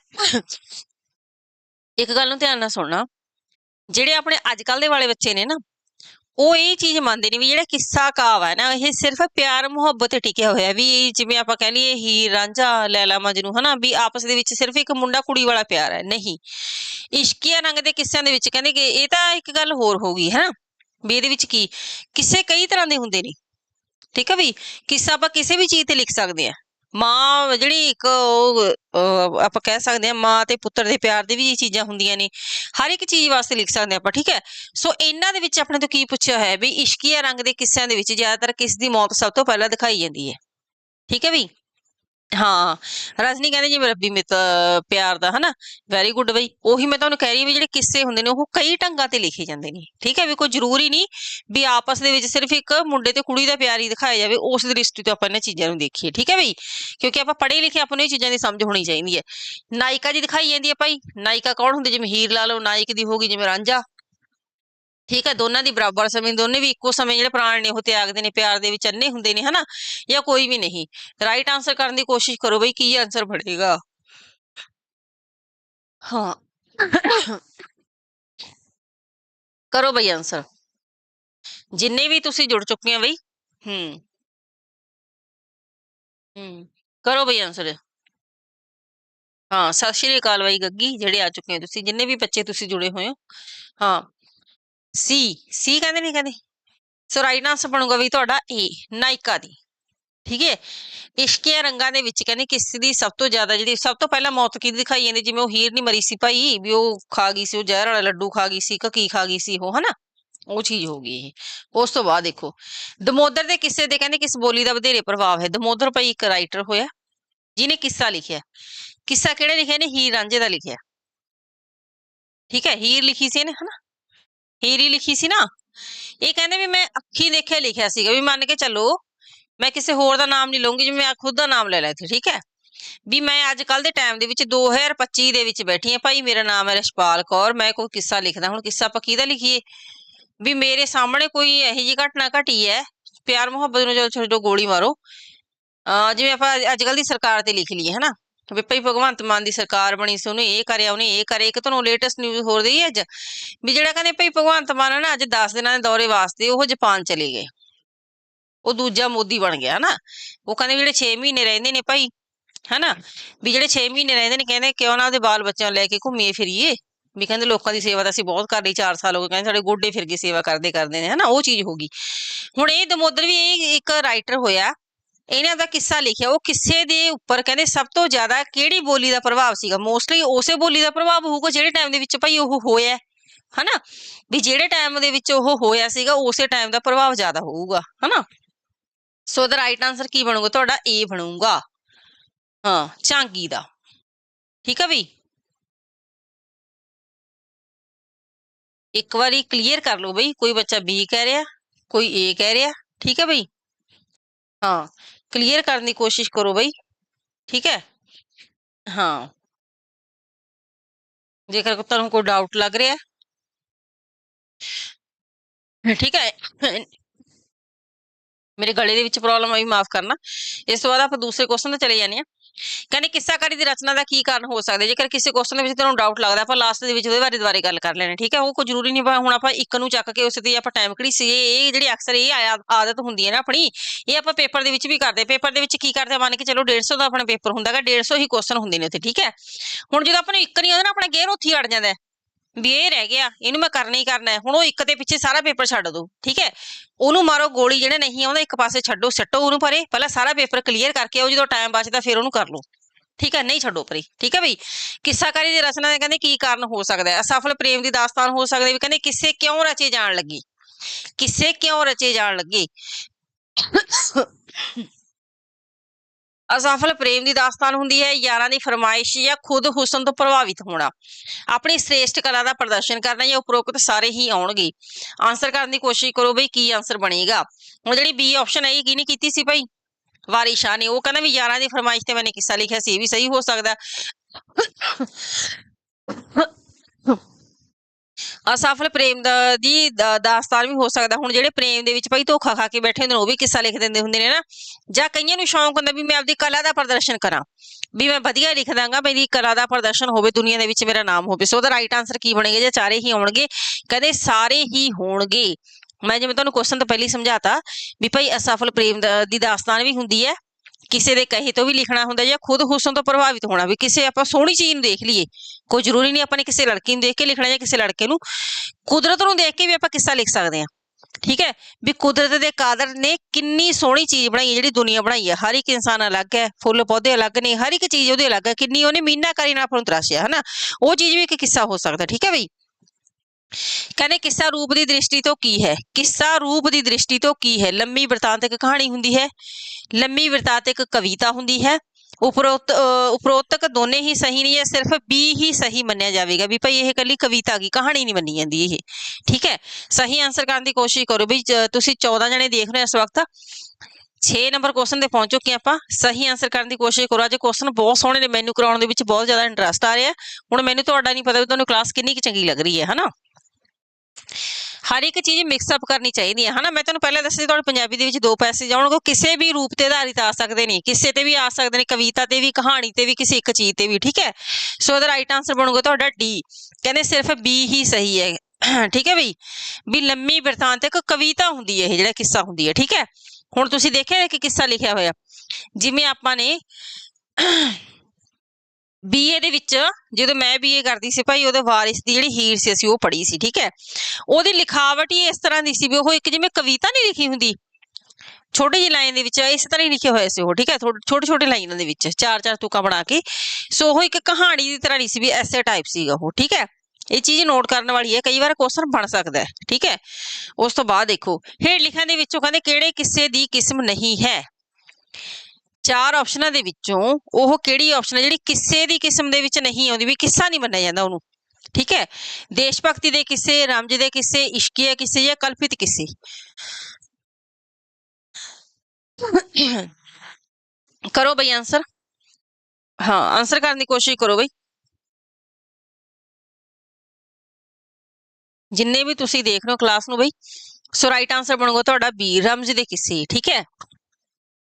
A: ਇੱਕ ਗੱਲ ਨੂੰ ਧਿਆਨ ਨਾਲ ਸੁਣਨਾ। ਜਿਹੜੇ ਆਪਣੇ ਅੱਜ ਕੱਲ ਦੇ ਵਾਲੇ ਬੱਚੇ ਨੇ ਨਾ ਉਹ ਇਹ ਚੀਜ਼ ਮੰਨਦੇ ਨੇ ਵੀ ਜਿਹੜਾ ਕਿੱਸਾ ਕਾਵ ਹੈ ਨਾ, ਇਹ ਸਿਰਫ ਪਿਆਰ, ਮੁਹੱਬਤ ਤੇ ਟਿਕਿਆ ਹੋਇਆ ਵੀ ਜਿਵੇਂ ਆਪਾਂ ਕਹਿ ਲਈਏ ਹੀਰ ਰਾਂਝਾ ਲੈਲਾ ਮਜਨੂ, ਹਨਾ, ਵੀ ਆਪਸ ਦੇ ਵਿੱਚ ਸਿਰਫ ਇੱਕ ਮੁੰਡਾ ਕੁੜੀ ਵਾਲਾ ਪਿਆਰ ਹੈ, ਨਹੀਂ। ਇਸ਼ਕੀਆ ਰੰਗ ਦੇ ਕਿੱਸਿਆਂ ਦੇ ਵਿੱਚ ਕਹਿੰਦੇ ਕਿ ਇਹ ਤਾਂ ਇੱਕ ਗੱਲ ਹੋਰ ਹੋ ਗਈ ਹੈ ਨਾ ਵੀ ਇਹਦੇ ਵਿੱਚ ਕੀ? ਕਿਸੇ ਕਈ ਤਰ੍ਹਾਂ ਦੇ ਹੁੰਦੇ ਨੇ। ਠੀਕ ਹੈ ਵੀ, ਕਿੱਸਾ ਆਪਾਂ ਕਿਸੇ ਵੀ ਚੀਜ਼ ਤੇ ਲਿਖ ਸਕਦੇ ਆ ਮਾਂ ਜਿਹੜੀ ਇੱਕ ਉਹ ਆਪਾਂ ਕਹਿ ਸਕਦੇ ਹਾਂ ਮਾਂ ਤੇ ਪੁੱਤਰ ਦੇ ਪਿਆਰ ਦੀ ਵੀ ਇਹ ਚੀਜ਼ਾਂ ਹੁੰਦੀਆਂ ਨੇ। ਹਰ ਇੱਕ ਚੀਜ਼ ਵਾਸਤੇ ਲਿਖ ਸਕਦੇ ਹਾਂ ਆਪਾਂ, ਠੀਕ ਹੈ? ਸੋ ਇਹਨਾਂ ਦੇ ਵਿੱਚ ਆਪਣੇ ਤੋਂ ਕੀ ਪੁੱਛਿਆ ਹੋਇਆ ਵੀ ਇਸ਼ਕੀਆ ਰੰਗ ਦੇ ਕਿੱਸਿਆਂ ਦੇ ਵਿੱਚ ਜ਼ਿਆਦਾਤਰ ਕਿਸ ਦੀ ਮੌਤ ਸਭ ਤੋਂ ਪਹਿਲਾਂ ਦਿਖਾਈ ਜਾਂਦੀ ਹੈ? ਠੀਕ ਹੈ ਵੀ ਹਾਂ ਰਜਨੀ ਕਹਿੰਦੇ ਜਿਵੇਂ ਰੱਬੀ ਮਿੱਤ ਪਿਆਰ ਦਾ, ਹਨਾ? ਵੈਰੀ ਗੁੱਡ ਬਈ। ਉਹੀ ਮੈਂ ਤੁਹਾਨੂੰ ਕਹਿ ਰਹੀ ਹਾਂ ਵੀ ਜਿਹੜੇ ਕਿੱਸੇ ਹੁੰਦੇ ਨੇ, ਉਹ ਕਈ ਢੰਗਾਂ ਤੇ ਲਿਖੇ ਜਾਂਦੇ ਨੇ। ਠੀਕ ਹੈ ਵੀ ਕੋਈ ਜ਼ਰੂਰੀ ਨਹੀਂ ਵੀ ਆਪਸ ਦੇ ਵਿੱਚ ਸਿਰਫ ਇੱਕ ਮੁੰਡੇ ਤੇ ਕੁੜੀ ਦਾ ਪਿਆਰ ਹੀ ਦਿਖਾਇਆ ਜਾਵੇ, ਉਸ ਦ੍ਰਿਸ਼ਟੀ ਤੋਂ ਆਪਾਂ ਇਹਨਾਂ ਚੀਜ਼ਾਂ ਨੂੰ ਦੇਖੀਏ। ਠੀਕ ਹੈ ਬਈ? ਕਿਉਂਕਿ ਆਪਾਂ ਪੜ੍ਹੇ ਲਿਖੇ ਆਪਾਂ ਨੂੰ ਇਹ ਚੀਜ਼ਾਂ ਦੀ ਸਮਝ ਹੋਣੀ ਚਾਹੀਦੀ ਹੈ। ਨਾਇਕਾ ਦੀ ਦਿਖਾਈ ਜਾਂਦੀ ਹੈ ਭਾਈ। ਨਾਇਕਾ ਕੌਣ ਹੁੰਦੀ? ਜਿਵੇਂ ਹੀਰ ਲਾ ਲਓ, ਨਾਇਕ ਦੀ ਹੋਗੀ ਜਿਵੇਂ ਰਾਂਝਾ। ਠੀਕ ਹੈ ਦੋਨਾਂ ਦੀ ਬਰਾਬਰ ਸਮੇਂ ਦੋਨੇ ਵੀ ਇੱਕੋ ਸਮੇਂ ਜਿਹੜੇ ਪ੍ਰਾਣ ਨੇ ਉਹ ਤਿਆਗਦੇ ਨੇ ਪਿਆਰ ਦੇ ਵਿੱਚ ਅੰਨੇ ਹੁੰਦੇ ਨੇ ਹਨਾ ਜਾਂ ਕੋਈ ਵੀ ਨਹੀਂ ਰਾਈਟ ਆਨਸਰ ਕਰਨ ਦੀ ਕੋਸ਼ਿਸ਼ ਕਰੋ ਬਈ ਕੀ ਆਨਸਰ ਬਣੇਗਾ ਹਾਂ ਕਰੋ ਬਈ ਆਨਸਰ ਜਿੰਨੇ ਵੀ ਤੁਸੀਂ ਜੁੜ ਚੁੱਕੇ ਆ ਬਈ ਹੂੰ ਹੂੰ ਕਰੋ ਬਈ ਆਨਸਰ ਹਾਂ ਸਤਿ ਸ਼੍ਰੀ ਅਕਾਲ ਬਈ ਗੱਗੀ ਜਿਹੜੇ ਆ ਚੁੱਕੇ ਹੋ ਤੁਸੀਂ ਜਿੰਨੇ ਵੀ ਬੱਚੇ ਤੁਸੀਂ ਜੁੜੇ ਹੋਏ ਹੋ ਹਾਂ ਸੀ ਸੀ ਕਹਿੰਦੇ ਨਹੀਂ ਕਹਿੰਦੇ? ਸੋ ਰਾਈਟ ਆਨਸਰ ਬਣੂਗਾ ਵੀ ਤੁਹਾਡਾ ਏ ਨਾਇਕਾ ਦੀ। ਠੀਕ ਹੈ ਇਸ਼ਕੀਆ ਰੰਗਾਂ ਦੇ ਵਿੱਚ ਕਹਿੰਦੇ ਕਿਸ ਦੀ ਸਭ ਤੋਂ ਜ਼ਿਆਦਾ ਜਿਹੜੀ ਸਭ ਤੋਂ ਪਹਿਲਾਂ ਮੌਤ ਕਿਹਦੀ ਦਿਖਾਈ ਜਾਂਦੀ? ਜਿਵੇਂ ਉਹ ਹੀਰ ਨਹੀਂ ਮਰੀ ਸੀ ਭਾਈ, ਵੀ ਉਹ ਖਾ ਗਈ ਸੀ, ਉਹ ਜ਼ਹਿਰ ਵਾਲਾ ਲੱਡੂ ਖਾ ਗਈ ਸੀ ਕਿ ਕੀ ਖਾ ਗਈ ਸੀ ਉਹ, ਹਨਾ? ਉਹ ਚੀਜ਼ ਹੋ ਗਈ ਇਹ। ਉਸ ਤੋਂ ਬਾਅਦ ਦੇਖੋ, ਦਮੋਦਰ ਦੇ ਕਿੱਸੇ ਦੇ ਕਹਿੰਦੇ ਕਿਸ ਬੋਲੀ ਦਾ ਵਧੇਰੇ ਪ੍ਰਭਾਵ ਹੈ? ਦਮੋਦਰ ਭਾਈ ਇੱਕ ਰਾਈਟਰ ਹੋਇਆ, ਜਿਹਨੇ ਕਿੱਸਾ ਲਿਖਿਆ। ਕਿੱਸਾ ਕਿਹੜੇ ਲਿਖਿਆ ਨੇ? ਹੀਰ ਰਾਂਝੇ ਦਾ ਲਿਖਿਆ। ਠੀਕ ਹੈ? ਹੀਰ ਲਿਖੀ ਸੀ ਇਹਨੇ, ਹਨਾ? ਹੀਰੀ ਲਿਖੀ ਸੀ ਨਾ, ਇਹ ਕਹਿੰਦੇ ਵੀ ਮੈਂ ਅੱਖੀ ਦੇਖਿਆ ਲਿਖਿਆ ਸੀਗਾ ਵੀ ਮੰਨ ਕੇ ਚੱਲੋ ਮੈਂ ਕਿਸੇ ਹੋਰ ਦਾ ਨਾਮ ਨਹੀਂ ਲਵਾਂਗੀ ਜਿਵੇਂ ਮੈਂ ਖੁਦ ਦਾ ਨਾਮ ਲੈ ਲਿਆ ਇੱਥੇ, ਠੀਕ ਹੈ? ਵੀ ਮੈਂ ਅੱਜ ਕੱਲ ਦੇ ਟਾਈਮ ਦੇ ਵਿੱਚ 2025 ਦੇ ਵਿੱਚ ਬੈਠੀ ਆ ਭਾਈ ਮੇਰਾ ਨਾਮ ਹੈ ਰਸ਼ਪਾਲ ਕੌਰ, ਮੈਂ ਕੋਈ ਕਿੱਸਾ ਲਿਖਦਾ, ਹੁਣ ਕਿੱਸਾ ਆਪਾਂ ਕਿਹਦਾ ਲਿਖੀਏ? ਵੀ ਮੇਰੇ ਸਾਹਮਣੇ ਕੋਈ ਇਹੋ ਜਿਹੀ ਘਟਨਾ ਘਟੀ ਹੈ, ਪਿਆਰ ਮੁਹੱਬਤ ਨੂੰ ਜਦੋਂ ਛੱਡੋ, ਗੋਲੀ ਮਾਰੋ। ਅਹ ਜਿਵੇਂ ਆਪਾਂ ਅੱਜ ਕੱਲ ਦੀ ਸਰਕਾਰ ਤੇ ਲਿਖ ਲਈਏ, ਹਨਾ? ਵੀ ਭਾਈ ਭਗਵੰਤ ਮਾਨ ਦੀ ਸਰਕਾਰ ਬਣੀ ਸੀ, ਉਹਨੇ ਇਹ ਕਰਿਆ, ਉਹਨੇ ਇਹ ਕਰਿਆ, ਇੱਕ ਤੁਹਾਨੂੰ ਲੇਟੈਸਟ ਨਿਊਜ਼ ਹੋ ਰਹੀ ਹੈ ਅੱਜ, ਵੀ ਜਿਹੜਾ ਕਹਿੰਦੇ ਭਾਈ ਭਗਵੰਤ ਮਾਨ ਨਾ, ਅੱਜ 10 ਦਿਨਾਂ ਦੇ ਦੌਰੇ ਵਾਸਤੇ ਉਹ ਜਾਪਾਨ ਚਲੇ ਗਏ। ਉਹ ਦੂਜਾ ਮੋਦੀ ਬਣ ਗਿਆ, ਹਨਾ। ਉਹ ਕਹਿੰਦੇ ਜਿਹੜੇ 6 ਮਹੀਨੇ ਰਹਿੰਦੇ ਨੇ ਭਾਈ, ਹਨਾ, ਵੀ ਜਿਹੜੇ 6 ਮਹੀਨੇ ਰਹਿੰਦੇ ਨੇ, ਕਹਿੰਦੇ ਕਿਉਂ ਨਾ ਉਹਦੇ ਬਾਲ ਬੱਚਿਆਂ ਨੂੰ ਲੈ ਕੇ ਘੁੰਮੀਏ, ਫਿਰੀਏ। ਵੀ ਕਹਿੰਦੇ ਲੋਕਾਂ ਦੀ ਸੇਵਾ ਤਾਂ ਅਸੀਂ ਬਹੁਤ ਕਰ ਲਈ 4 ਸਾਲ ਹੋ ਗਏ, ਕਹਿੰਦੇ ਸਾਡੇ ਗੋਡੇ ਫਿਰ ਗਏ ਸੇਵਾ ਕਰਦੇ ਕਰਦੇ ਨੇ, ਹਨਾ, ਉਹ ਚੀਜ਼ ਹੋ ਗਈ। ਹੁਣ ਇਹ ਦਮੋਦਰ ਵੀ ਇਹ ਇੱਕ ਰਾਈਟਰ ਹੋਇਆ ਇਹਨਾਂ ਦਾ ਕਿੱਸਾ ਲਿਖਿਆ, ਉਹ ਕਿੱਸੇ ਦੇ ਉੱਪਰ ਕਹਿੰਦੇ ਸਭ ਤੋਂ ਜ਼ਿਆਦਾ ਕਿਹੜੀ ਬੋਲੀ ਦਾ ਪ੍ਰਭਾਵ ਸੀਗਾ? ਮੋਸਟਲੀ ਉਸੇ ਬੋਲੀ ਦਾ ਪ੍ਰਭਾਵ ਹੋਊਗਾ ਜਿਹੜੇ ਟਾਈਮ ਦੇ ਵਿੱਚ ਭਾਈ ਉਹ ਹੋਇਆ, ਹਨਾ? ਵੀ ਜਿਹੜੇ ਟਾਈਮ ਦੇ ਵਿੱਚ ਉਹ ਹੋਇਆ ਸੀਗਾ, ਉਸੇ ਟਾਈਮ ਦਾ ਪ੍ਰਭਾਵ ਜ਼ਿਆਦਾ ਹੋਊਗਾ, ਹਨਾ? ਸੋ ਦਾ ਰਾਈਟ ਆਨਸਰ ਕੀ ਬਣੂਗਾ? ਤੁਹਾਡਾ ਏ ਬਣੂਗਾ। ਹਾਂ ਚਾਂਗੀ ਦਾ। ਠੀਕ ਆ ਵੀ? ਇੱਕ ਵਾਰੀ ਕਲੀਅਰ ਕਰ ਲਓ ਬਈ, ਕੋਈ ਬੱਚਾ ਬੀ ਕਹਿ ਰਿਹਾ, ਕੋਈ ਏ ਕਹਿ ਰਿਹਾ, ਠੀਕ ਹੈ ਬਈ? ਹਾਂ। ਕਲੀਅਰ ਕਰਨ ਦੀ ਕੋਸ਼ਿਸ਼ ਕਰੋ ਬਈ ਠੀਕ ਹੈ? ਹਾਂ। ਜੇਕਰ ਤੁਹਾਨੂੰ ਕੋਈ ਡਾਊਟ ਲੱਗ ਰਿਹਾ ਹੈ। ਠੀਕ ਹੈ? ਮੇਰੇ ਗਲੇ ਦੇ ਵਿੱਚ ਪ੍ਰੋਬਲਮ ਆਈ ਮਾਫ ਕਰਨਾ। ਇਸ ਤੋਂ ਬਾਅਦ ਆਪਾਂ ਦੂਸਰੇ ਕੁਐਸਚਨ ਤੇ ਚਲੇ ਜਾਂਦੇ ਹਾਂ। ਕਹਿੰਦੇ ਕਿੱਸਾਕਾਰੀ ਦੀ ਰਚਨਾ ਦਾ ਕੀ ਕਾਰਨ ਹੋ ਸਕਦਾ ਜੇਕਰ ਕਿਸੇ ਕੁਐਸਚਨ ਵਿੱਚ ਤੁਹਾਨੂੰ ਡਾਊਟ ਲੱਗਦਾ ਆਪਾਂ ਲਾਸਟ ਦੇ ਵਿੱਚ ਉਹਦੇ ਬਾਰੇ ਦੁਬਾਰੇ ਗੱਲ ਕਰ ਲੈਣੇ ਠੀਕ ਹੈ? ਉਹ ਕੋਈ ਜ਼ਰੂਰੀ ਨਹੀਂ ਹੁਣ ਆਪਾਂ ਇੱਕ ਨੂੰ ਚੱਕ ਕੇ ਉਸ ਤੇ ਆਪਾਂ ਟਾਈਮ ਕੜੀ ਸੀ, ਇਹ ਜਿਹੜੀ ਅਕਸਰ ਇਹ ਆਦਤ ਹੁੰਦੀ ਹੈ ਨਾ ਆਪਣੀ, ਇਹ ਆਪਾਂ ਪੇਪਰ ਦੇ ਵਿੱਚ ਵੀ ਕਰਦੇ ਪੇਪਰ ਦੇ ਵਿੱਚ ਕੀ ਕਰਦੇ ਮੰਨ ਕੇ ਚਲੋ 150 ਦਾ ਆਪਣਾ ਪੇਪਰ ਹੁੰਦਾਗਾ 150 ਹੀ ਕੁਐਸਚਨ ਹੁੰਦੇ ਨੇ ਉੱਥੇ, ਠੀਕ ਹੈ? ਹੁਣ ਜਦੋਂ ਆਪਾਂ ਨੂੰ ਇੱਕ ਨਹੀਂ ਆਉਂਦਾ ਨਾ, ਆਪਣਾ ਗੇਅਰ ਉੱਥੇ ਅੜ ਜਾਂਦਾ ਵੀ ਇਹ ਰਹਿ ਗਿਆ, ਇਹਨੂੰ ਮੈਂ ਕਰਨਾ ਹੀ ਕਰਨਾ ਹੈ। ਹੁਣ ਉਹ ਇੱਕ ਦੇ ਪਿੱਛੇ ਸਾਰਾ ਪੇਪਰ ਛੱਡ ਦੋ, ਠੀਕ ਹੈ? ਉਹਨੂੰ ਮਾਰੋ ਗੋਲੀ, ਜਿਹੜੇ ਨਹੀਂ ਆਉਂਦਾ, ਇੱਕ ਪਾਸੇ ਛੱਡੋ, ਸੱਟੋ ਉਹਨੂੰ ਪਰੇ। ਪਹਿਲਾਂ ਸਾਰਾ ਪੇਪਰ ਕਲੀਅਰ ਕਰਕੇ ਆਓ, ਜਦੋਂ ਟਾਈਮ ਬਚਦਾ ਫਿਰ ਉਹਨੂੰ ਕਰ ਲਓ। ਠੀਕ ਹੈ? ਨਹੀਂ ਛੱਡੋ ਪਰੇ। ਠੀਕ ਹੈ ਬਈ? ਕਿੱਸਾਕਾਰੀ ਦੀ ਰਚਨਾ ਦੇ ਕਹਿੰਦੇ ਕੀ ਕਾਰਨ ਹੋ ਸਕਦਾ ਹੈ? ਅਸਫਲ ਪ੍ਰੇਮ ਦੀ ਦਾਸਤਾਨ ਹੋ ਸਕਦੀ ਵੀ ਕਹਿੰਦੇ ਕਿਸੇ ਕਿਉਂ ਰਚੇ ਜਾਣ ਲੱਗੀ? ਕਿਸੇ ਕਿਉਂ ਰਚੇ ਜਾਣ ਲੱਗੇ? ਅਸਫਲ ਪ੍ਰੇਮ ਦੀ ਦਾਸਤਾਨ ਹੁੰਦੀ ਹੈ, ਯਾਰਾਂ ਦੀ ਫਰਮਾਇਸ਼ ਜਾਂ ਖੁਦ ਹੁਸਨ ਤੋਂ ਪ੍ਰਭਾਵਿਤ ਹੋਣਾ। ਆਪਣੀ ਸ੍ਰੇਸ਼ਟ ਕਲਾ ਦਾ ਪ੍ਰਦਰਸ਼ਨ ਕਰਨਾ ਜਾਂ ਉਪਰੋਕਤ ਸਾਰੇ ਹੀ ਆਉਣਗੇ। ਆਨਸਰ ਕਰਨ ਦੀ ਕੋਸ਼ਿਸ਼ ਕਰੋ ਬਈ ਕੀ ਆਨਸਰ ਬਣੇਗਾ। ਹੁਣ ਜਿਹੜੀ ਬੀ ਆਪਸ਼ਨ ਹੈ, ਇਹ ਕਿਹਨੇ ਕੀਤੀ ਸੀ ਭਾਈ? ਵਾਰਿਸ ਸ਼ਾਹ ਨੇ। ਉਹ ਕਹਿੰਦਾ ਵੀ ਯਾਰਾਂ ਦੀ ਫਰਮਾਇਸ਼ ਤੇ ਮੈਨੇ ਕਿੱਸਾ ਲਿਖਿਆ ਸੀ, ਇਹ ਵੀ ਸਹੀ ਹੋ ਸਕਦਾ। ਅਸਫਲ ਪ੍ਰੇਮ ਦਾ ਦੀ ਦਾ- ਦਾਸਤਾਨ ਵੀ ਹੋ ਸਕਦਾ। ਹੁਣ ਜਿਹੜੇ ਪ੍ਰੇਮ ਦੇ ਵਿੱਚ ਭਾਈ ਧੋਖਾ ਖਾ ਕੇ ਬੈਠੇ ਹੁੰਦੇ ਨੇ, ਉਹ ਵੀ ਕਿੱਸਾ ਲਿਖ ਦਿੰਦੇ ਹੁੰਦੇ ਨੇ ਨਾ। ਜਾਂ ਕਈਆਂ ਨੂੰ ਸ਼ੌਂਕ ਹੁੰਦਾ ਵੀ ਮੈਂ ਆਪਦੀ ਕਲਾ ਦਾ ਪ੍ਰਦਰਸ਼ਨ ਕਰਾਂ। ਵੀ ਮੈਂ ਵਧੀਆ ਲਿਖ ਦਾਂਗਾ, ਮੇਰੀ ਕਲਾ ਦਾ ਪ੍ਰਦਰਸ਼ਨ ਹੋਵੇ, ਦੁਨੀਆ ਦੇ ਵਿੱਚ ਮੇਰਾ ਨਾਮ ਹੋਵੇ। ਸੋ ਉਹਦਾ ਰਾਈਟ ਆਨਸਰ ਕੀ ਬਣੇਗਾ? ਜੇ ਚਾਰੇ ਹੀ ਆਉਣਗੇ, ਕਹਿੰਦੇ ਸਾਰੇ ਹੀ ਹੋਣਗੇ। ਮੈਂ ਜਿਵੇਂ ਤੁਹਾਨੂੰ ਕੁਐਸਚਨ ਤੋਂ ਪਹਿਲਾਂ ਹੀ ਸਮਝਾਤਾ ਵੀ ਭਾਈ ਅਸਫਲ ਪ੍ਰੇਮ ਦਾ- ਦੀ ਦਾਸਤਾਨ ਵੀ ਹੁੰਦੀ ਹੈ। ਕਿਸੇ ਦੇ ਕਹੇ ਤੋਂ ਵੀ ਲਿਖਣਾ ਹੁੰਦਾ ਜਾਂ ਖੁਦ ਹੁਸਨ ਤੋਂ ਪ੍ਰਭਾਵਿਤ ਹੋਣਾ ਵੀ ਕਿਸੇ ਆਪਾਂ ਸੋਹਣੀ ਚੀਜ਼ ਨੂੰ ਦੇਖ ਲਈਏ, ਕੋਈ ਜ਼ਰੂਰੀ ਨਹੀਂ ਆਪਾਂ ਨੇ ਕਿਸੇ ਲੜਕੀ ਨੂੰ ਦੇਖ ਕੇ ਲਿਖਣਾ ਜਾਂ ਕਿਸੇ ਲੜਕੇ ਨੂੰ, ਕੁਦਰਤ ਨੂੰ ਦੇਖ ਕੇ ਵੀ ਆਪਾਂ ਕਿੱਸਾ ਲਿਖ ਸਕਦੇ ਹਾਂ। ਠੀਕ ਹੈ? ਵੀ ਕੁਦਰਤ ਦੇ ਕਾਦਰ ਨੇ ਕਿੰਨੀ ਸੋਹਣੀ ਚੀਜ਼ ਬਣਾਈ ਹੈ, ਜਿਹੜੀ ਦੁਨੀਆ ਬਣਾਈ ਹੈ। ਹਰ ਇੱਕ ਇਨਸਾਨ ਅਲੱਗ ਹੈ, ਫੁੱਲ ਪੌਦੇ ਅਲੱਗ ਨੇ, ਹਰ ਇੱਕ ਚੀਜ਼ ਉਹਦੇ ਅਲੱਗ ਹੈ, ਕਿੰਨੀ ਉਹਨੇ ਮੀਨਾਕਾਰੀ ਨਾਲ ਆਪਾਂ ਨੂੰ ਤਰਾਸ਼ਿਆ, ਹਨਾ? ਉਹ ਚੀਜ਼ ਵੀ ਇੱਕ ਕਿੱਸਾ ਹੋ ਸਕਦਾ, ਠੀਕ ਹੈ ਬਈ? ਕਹਿੰਦੇ ਕਿੱਸਾ ਰੂਪ ਦੀ ਦ੍ਰਿਸ਼ਟੀ ਤੋਂ ਕੀ ਹੈ? ਕਿੱਸਾ ਰੂਪ ਦੀ ਦ੍ਰਿਸ਼ਟੀ ਤੋਂ ਕੀ ਹੈ? ਲੰਮੀ ਬਿਰਤਾਂਤਕ ਕਹਾਣੀ ਹੁੰਦੀ ਹੈ। ਲੰਮੀ ਬਿਰਤਾਂਤਕ ਕਵਿਤਾ ਹੁੰਦੀ ਹੈ। ਉਪਰੋਕਤ ਅਹ ਉਪਰੋਕਤਕ ਦੋਨੇ ਹੀ ਸਹੀ ਨਹੀਂ ਹੈ ਸਿਰਫ ਬੀ ਹੀ ਸਹੀ ਮੰਨਿਆ ਜਾਵੇਗਾ? ਵੀ ਭਾਈ ਇਹ ਕੱਲੀ ਕਵਿਤਾ ਕੀ? ਕਹਾਣੀ ਨਹੀਂ ਮੰਨੀ ਜਾਂਦੀ ਇਹ। ਠੀਕ ਹੈ? ਸਹੀ ਆਨਸਰ ਕਰਨ ਦੀ ਕੋਸ਼ਿਸ਼ ਕਰੋ ਵੀ ਤੁਸੀਂ 14 ਜਣੇ ਦੇਖ ਰਹੇ ਹੋ ਇਸ ਵਕਤ। 6 ਨੰਬਰ ਕੁਐਸਚਨ ਤੇ ਪਹੁੰਚ ਚੁੱਕੇ ਹਾਂ ਆਪਾਂ। ਸਹੀ ਆਨਸਰ ਕਰਨ ਦੀ ਕੋਸ਼ਿਸ਼ ਕਰੋ। ਅੱਜ ਕੁਐਸਚਨ ਬਹੁਤ ਸੋਹਣੇ ਨੇ। ਮੈਨੂੰ ਕਰਾਉਣ ਦੇ ਵਿੱਚ ਬਹੁਤ ਜ਼ਿਆਦਾ ਇੰਟਰਸਟ ਆ ਰਿਹਾ। ਹੁਣ ਮੈਨੂੰ ਤੁਹਾਡਾ ਨਹੀਂ ਪਤਾ ਵੀ ਤੁਹਾਨੂੰ ਕਲਾਸ ਕਿੰਨੀ ਕੁ ਚੰਗੀ ਲੱਗ ਰਹੀ ਹੈ, ਹਨਾ? ਹਰ ਇੱਕ ਚੀਜ਼ ਮਿਕਸ ਅਪ ਕਰਨੀ ਚਾਹੀਦੀ ਹੈ, ਹਨਾ? ਮੈਂ ਤੁਹਾਨੂੰ ਪਹਿਲਾਂ ਦੱਸਿਆ ਸੀ ਪੰਜਾਬੀ ਦੇ ਵਿੱਚ ਦੋ ਪੈਸੇ ਜਾਣਗੇ ਕਿਸੇ ਵੀ ਰੂਪ ਤੇ ਆਧਾਰਿਤ ਆ ਸਕਦੇ ਨੇ, ਕਿਸੇ ਤੇ ਵੀ ਆ ਸਕਦੇ ਨੇ, ਕਵਿਤਾ ਤੇ ਵੀ, ਕਹਾਣੀ ਤੇ ਵੀ, ਕਿਸੇ ਇੱਕ ਚੀਜ਼ ਤੇ ਵੀ, ਠੀਕ ਹੈ? ਸੋ ਇਹਦਾ ਰਾਈਟ ਆਨਸਰ ਬਣੂਗਾ ਤੁਹਾਡਾ ਡੀ ਕਹਿੰਦੇ ਸਿਰਫ ਬੀ ਹੀ ਸਹੀ ਹੈ, ਠੀਕ ਹੈ ਬਈ? ਵੀ ਲੰਮੀ ਬਿਰਤਾਂਤਕ ਕਵਿਤਾ ਹੁੰਦੀ ਹੈ ਇਹ, ਜਿਹੜਾ ਕਿੱਸਾ ਹੁੰਦੀ ਹੈ, ਠੀਕ ਹੈ? ਹੁਣ ਤੁਸੀਂ ਦੇਖਿਆ ਕਿ ਕਿੱਸਾ ਲਿਖਿਆ ਹੋਇਆ, ਜਿਵੇਂ ਆਪਾਂ ਨੇ ਬੀਏ ਦੇ ਵਿੱਚ ਜਦੋਂ ਮੈਂ ਬੀਏ ਕਰਦੀ ਸੀ ਭਾਈ, ਉਹਦੇ ਵਾਰਿਸ ਦੀ ਜਿਹੜੀ ਹੀਰ ਸੀ ਅਸੀਂ ਉਹ ਪੜ੍ਹੀ ਸੀ, ਠੀਕ ਹੈ? ਉਹਦੀ ਲਿਖਾਵਟ ਹੀ ਇਸ ਤਰ੍ਹਾਂ ਦੀ ਸੀ ਵੀ ਉਹ ਇੱਕ ਜਿਵੇਂ ਕਵਿਤਾ ਨਹੀਂ ਲਿਖੀ ਹੁੰਦੀ। ਛੋਟੀ ਜਿਹੀ ਲਾਈਨ ਦੇ ਵਿੱਚ ਇਸ ਤਰ੍ਹਾਂ ਹੀ ਲਿਖਿਆ ਹੋਇਆ ਸੀ ਉਹ, ਠੀਕ ਹੈ? ਛੋਟੇ ਛੋਟੇ ਲਾਈਨਾਂ ਦੇ ਵਿੱਚ, ਚਾਰ ਚਾਰ ਤੁਕਾਂ ਬਣਾ ਕੇ। ਸੋ ਉਹ ਇੱਕ ਕਹਾਣੀ ਦੀ ਤਰ੍ਹਾਂ ਨਹੀਂ ਸੀ ਵੀ ਐਸੇ ਟਾਈਪ ਸੀਗਾ ਉਹ, ਠੀਕ ਹੈ? ਇਹ ਚੀਜ਼ ਨੋਟ ਕਰਨ ਵਾਲੀ ਹੈ, ਕਈ ਵਾਰ ਕੁਐਸਚਨ ਬਣ ਸਕਦਾ ਹੈ, ਠੀਕ ਹੈ? ਉਸ ਤੋਂ ਬਾਅਦ ਦੇਖੋ, ਹੇਠ ਲਿਖਿਆਂ ਦੇ ਵਿੱਚੋਂ ਕਹਿੰਦੇ, ਕਿਹੜੇ ਕਿੱਸੇ ਦੀ ਕਿਸਮ ਨਹੀਂ ਹੈ? ਚਾਰ ਆਪਸ਼ਨਾਂ ਦੇ ਵਿੱਚੋਂ ਉਹ ਕਿਹੜੀ ਆਪਸ਼ਨ ਹੈ ਜਿਹੜੀ ਕਿੱਸੇ ਦੀ ਕਿਸਮ ਦੇ ਵਿੱਚ ਨਹੀਂ ਆਉਂਦੀ, ਵੀ ਕਿੱਸਾ ਨਹੀਂ ਮੰਨਿਆ ਜਾਂਦਾ ਉਹਨੂੰ। ਠੀਕ ਹੈ? ਦੇਸ਼ ਭਗਤੀ ਦੇ ਕਿੱਸੇ ਰਮਜ ਦੇ ਕਿੱਸੇ, ਇਸ਼ਕੀਆ ਕਿੱਸੇ ਜਾਂ ਕਲਪਿਤ ਕਿੱਸੇ? ਕਰੋ ਬਈ ਆਨਸਰ ਹਾਂ ਆਨਸਰ ਕਰਨ ਦੀ ਕੋਸ਼ਿਸ਼ ਕਰੋ ਬਈ। ਜਿੰਨੇ ਵੀ ਤੁਸੀਂ ਦੇਖ ਰਹੇ ਹੋ ਕਲਾਸ ਨੂੰ ਬਈ ਸੋ ਰਾਈਟ ਆਨਸਰ ਬਣੂਗਾ ਤੁਹਾਡਾ ਬੀ ਰਮਜ ਦੇ ਕਿੱਸੇ, ਠੀਕ ਹੈ?